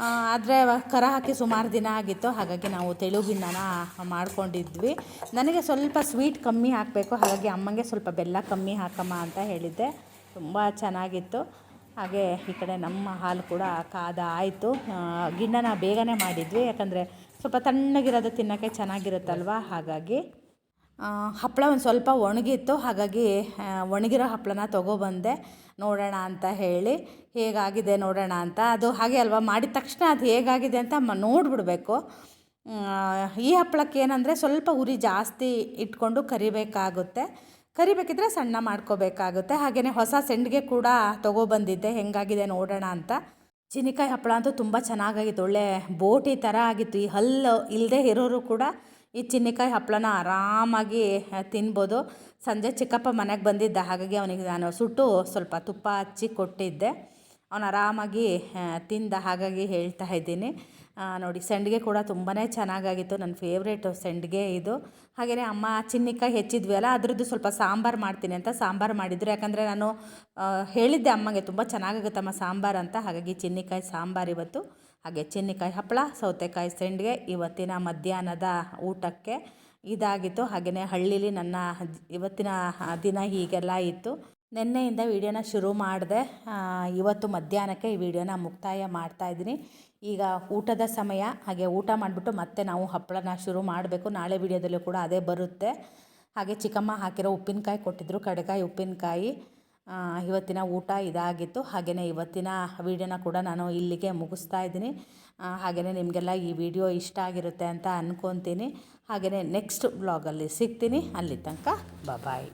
ಆದರೆ ಕರ ಹಾಕಿ ಸುಮಾರು ದಿನ ಆಗಿತ್ತು, ಹಾಗಾಗಿ ನಾವು ತೆಳು ಗಿಣ್ಣನ ಮಾಡ್ಕೊಂಡಿದ್ವಿ. ನನಗೆ ಸ್ವಲ್ಪ ಸ್ವೀಟ್ ಕಮ್ಮಿ ಹಾಕಬೇಕು, ಹಾಗಾಗಿ ಅಮ್ಮಂಗೆ ಸ್ವಲ್ಪ ಬೆಲ್ಲ ಕಮ್ಮಿ ಹಾಕಮ್ಮ ಅಂತ ಹೇಳಿದ್ದೆ. ತುಂಬ ಚೆನ್ನಾಗಿತ್ತು. ಹಾಗೆ ಈ ಕಡೆ ನಮ್ಮ ಹಾಲು ಕೂಡ ಕಾದ ಆಯಿತು. ಗಿಣ್ಣನ ಬೇಗನೆ ಮಾಡಿದ್ವಿ, ಯಾಕಂದರೆ ಸ್ವಲ್ಪ ತಣ್ಣಗಿರೋದು ತಿನ್ನೋಕ್ಕೆ ಚೆನ್ನಾಗಿರುತ್ತಲ್ವ? ಹಾಗಾಗಿ ಹಪ್ಪಳ ಒಂದು ಸ್ವಲ್ಪ ಒಣಗಿತ್ತು. ಹಾಗಾಗಿ ಒಣಗಿರೋ ಹಪ್ಪಳನ ತೊಗೊಬಂದೆ, ನೋಡೋಣ ಅಂತ ಹೇಳಿ. ಹೇಗಾಗಿದೆ ನೋಡೋಣ ಅಂತ. ಅದು ಹಾಗೆ ಅಲ್ವಾ? ಮಾಡಿದ ತಕ್ಷಣ ಅದು ಹೇಗಾಗಿದೆ ಅಂತ ಮ ನೋಡಿಬಿಡ್ಬೇಕು. ಈ ಹಪ್ಪಳಕ್ಕೆ ಏನಂದರೆ ಸ್ವಲ್ಪ ಉರಿ ಜಾಸ್ತಿ ಇಟ್ಕೊಂಡು ಕರಿಬೇಕಾಗುತ್ತೆ. ಕರಿಬೇಕಿದ್ರೆ ಸಣ್ಣ ಮಾಡ್ಕೋಬೇಕಾಗುತ್ತೆ. ಹಾಗೆಯೇ ಹೊಸ ಸೆಂಡಿಗೆ ಕೂಡ ತೊಗೊಬಂದಿದ್ದೆ ಹೆಂಗಾಗಿದೆ ನೋಡೋಣ ಅಂತ. ಚಿನಿಕಾಯಿ ಹಪ್ಪಳ ಅಂತೂ ತುಂಬ ಚೆನ್ನಾಗಾಗಿತ್ತು. ಒಳ್ಳೆ ಬೋಟಿ ಥರ ಆಗಿತ್ತು. ಈ ಹಲ್ಲು ಇಲ್ಲದೆ ಇರೋರು ಕೂಡ ಈ ಚಿನ್ನಿಕಾಯಿ ಹಪ್ಪಳನ ಆರಾಮಾಗಿ ತಿನ್ಬೋದು. ಸಂಜೆ ಚಿಕ್ಕಪ್ಪ ಮನೆಗೆ ಬಂದಿದ್ದ ಹಾಗಾಗಿ ಅವನಿಗೆ ನಾನು ಸುಟ್ಟು ಸ್ವಲ್ಪ ತುಪ್ಪ ಹಚ್ಚಿ ಕೊಟ್ಟಿದ್ದೆ. ಅವನು ಆರಾಮಾಗಿ ತಿಂದ ಹಾಗಾಗಿ ಹೇಳ್ತಾ ಇದ್ದೀನಿ. ನೋಡಿ, ಸೆಂಡಿಗೆ ಕೂಡ ತುಂಬಾ ಚೆನ್ನಾಗಾಗಿತ್ತು. ನನ್ನ ಫೇವ್ರೇಟು ಸೆಂಡಿಗೆ ಇದು. ಹಾಗೆಯೇ ಅಮ್ಮ ಚಿನ್ನಿಕಾಯಿ ಹೆಚ್ಚಿದ್ವಿ ಅಲ್ಲ, ಅದ್ರದ್ದು ಸ್ವಲ್ಪ ಸಾಂಬಾರು ಮಾಡ್ತೀನಿ ಅಂತ ಸಾಂಬಾರು ಮಾಡಿದ್ರು. ಯಾಕಂದರೆ ನಾನು ಹೇಳಿದ್ದೆ ಅಮ್ಮಗೆ ತುಂಬ ಚೆನ್ನಾಗಾಗುತ್ತಮ್ಮ ಸಾಂಬಾರು ಅಂತ. ಹಾಗಾಗಿ ಚಿನ್ನಿಕಾಯಿ ಸಾಂಬಾರು ಇವತ್ತು. ಹಾಗೆ ಚಿನ್ನಿಕಾಯಿ ಹಪ್ಪಳ, ಸೌತೆಕಾಯಿ ಸೆಂಡಿಗೆ ಇವತ್ತಿನ ಮಧ್ಯಾಹ್ನದ ಊಟಕ್ಕೆ ಇದಾಗಿತ್ತು. ಹಾಗೆಯೇ ಹಳ್ಳೀಲಿ ನನ್ನ ಇವತ್ತಿನ ದಿನ ಹೀಗೆಲ್ಲ ಇತ್ತು. ನಿನ್ನೆಯಿಂದ ವಿಡಿಯೋನ ಶುರು ಮಾಡಿದೆ ಇವತ್ತು ಮಧ್ಯಾಹ್ನಕ್ಕೆ ಈ ವಿಡಿಯೋನ ಮುಕ್ತಾಯ ಮಾಡ್ತಾಯಿದ್ದೀನಿ ಈಗ ಊಟದ ಸಮಯ, ಹಾಗೆ ಊಟ ಮಾಡಿಬಿಟ್ಟು ಮತ್ತೆ ನಾವು ಹಪ್ಪಳನ ಶುರು ಮಾಡಬೇಕು. ನಾಳೆ ವಿಡಿಯೋದಲ್ಲೂ ಕೂಡ ಅದೇ ಬರುತ್ತೆ. ಹಾಗೆ ಚಿಕ್ಕಮ್ಮ ಹಾಕಿರೋ ಉಪ್ಪಿನಕಾಯಿ ಕೊಟ್ಟಿದ್ದರು ಕಡಕಾಯಿ ಉಪ್ಪಿನಕಾಯಿ. ಇವತ್ತಿನ ಊಟ ಇದಾಗಿತ್ತು. ಹಾಗೆಯೇ ಇವತ್ತಿನ ವಿಡಿಯೋನ ಕೂಡ ನಾನು ಇಲ್ಲಿಗೆ ಮುಗಿಸ್ತಾ ಇದ್ದೀನಿ. ಹಾಗೆಯೇ ನಿಮಗೆಲ್ಲ ಈ ವಿಡಿಯೋ ಇಷ್ಟ ಆಗಿರುತ್ತೆ ಅಂತ ಅಂದ್ಕೊತೀನಿ ಹಾಗೆಯೇ ನೆಕ್ಸ್ಟ್ ಬ್ಲಾಗಲ್ಲಿ ಸಿಗ್ತೀನಿ. ಅಲ್ಲಿ ತನಕ ಬಾಯ್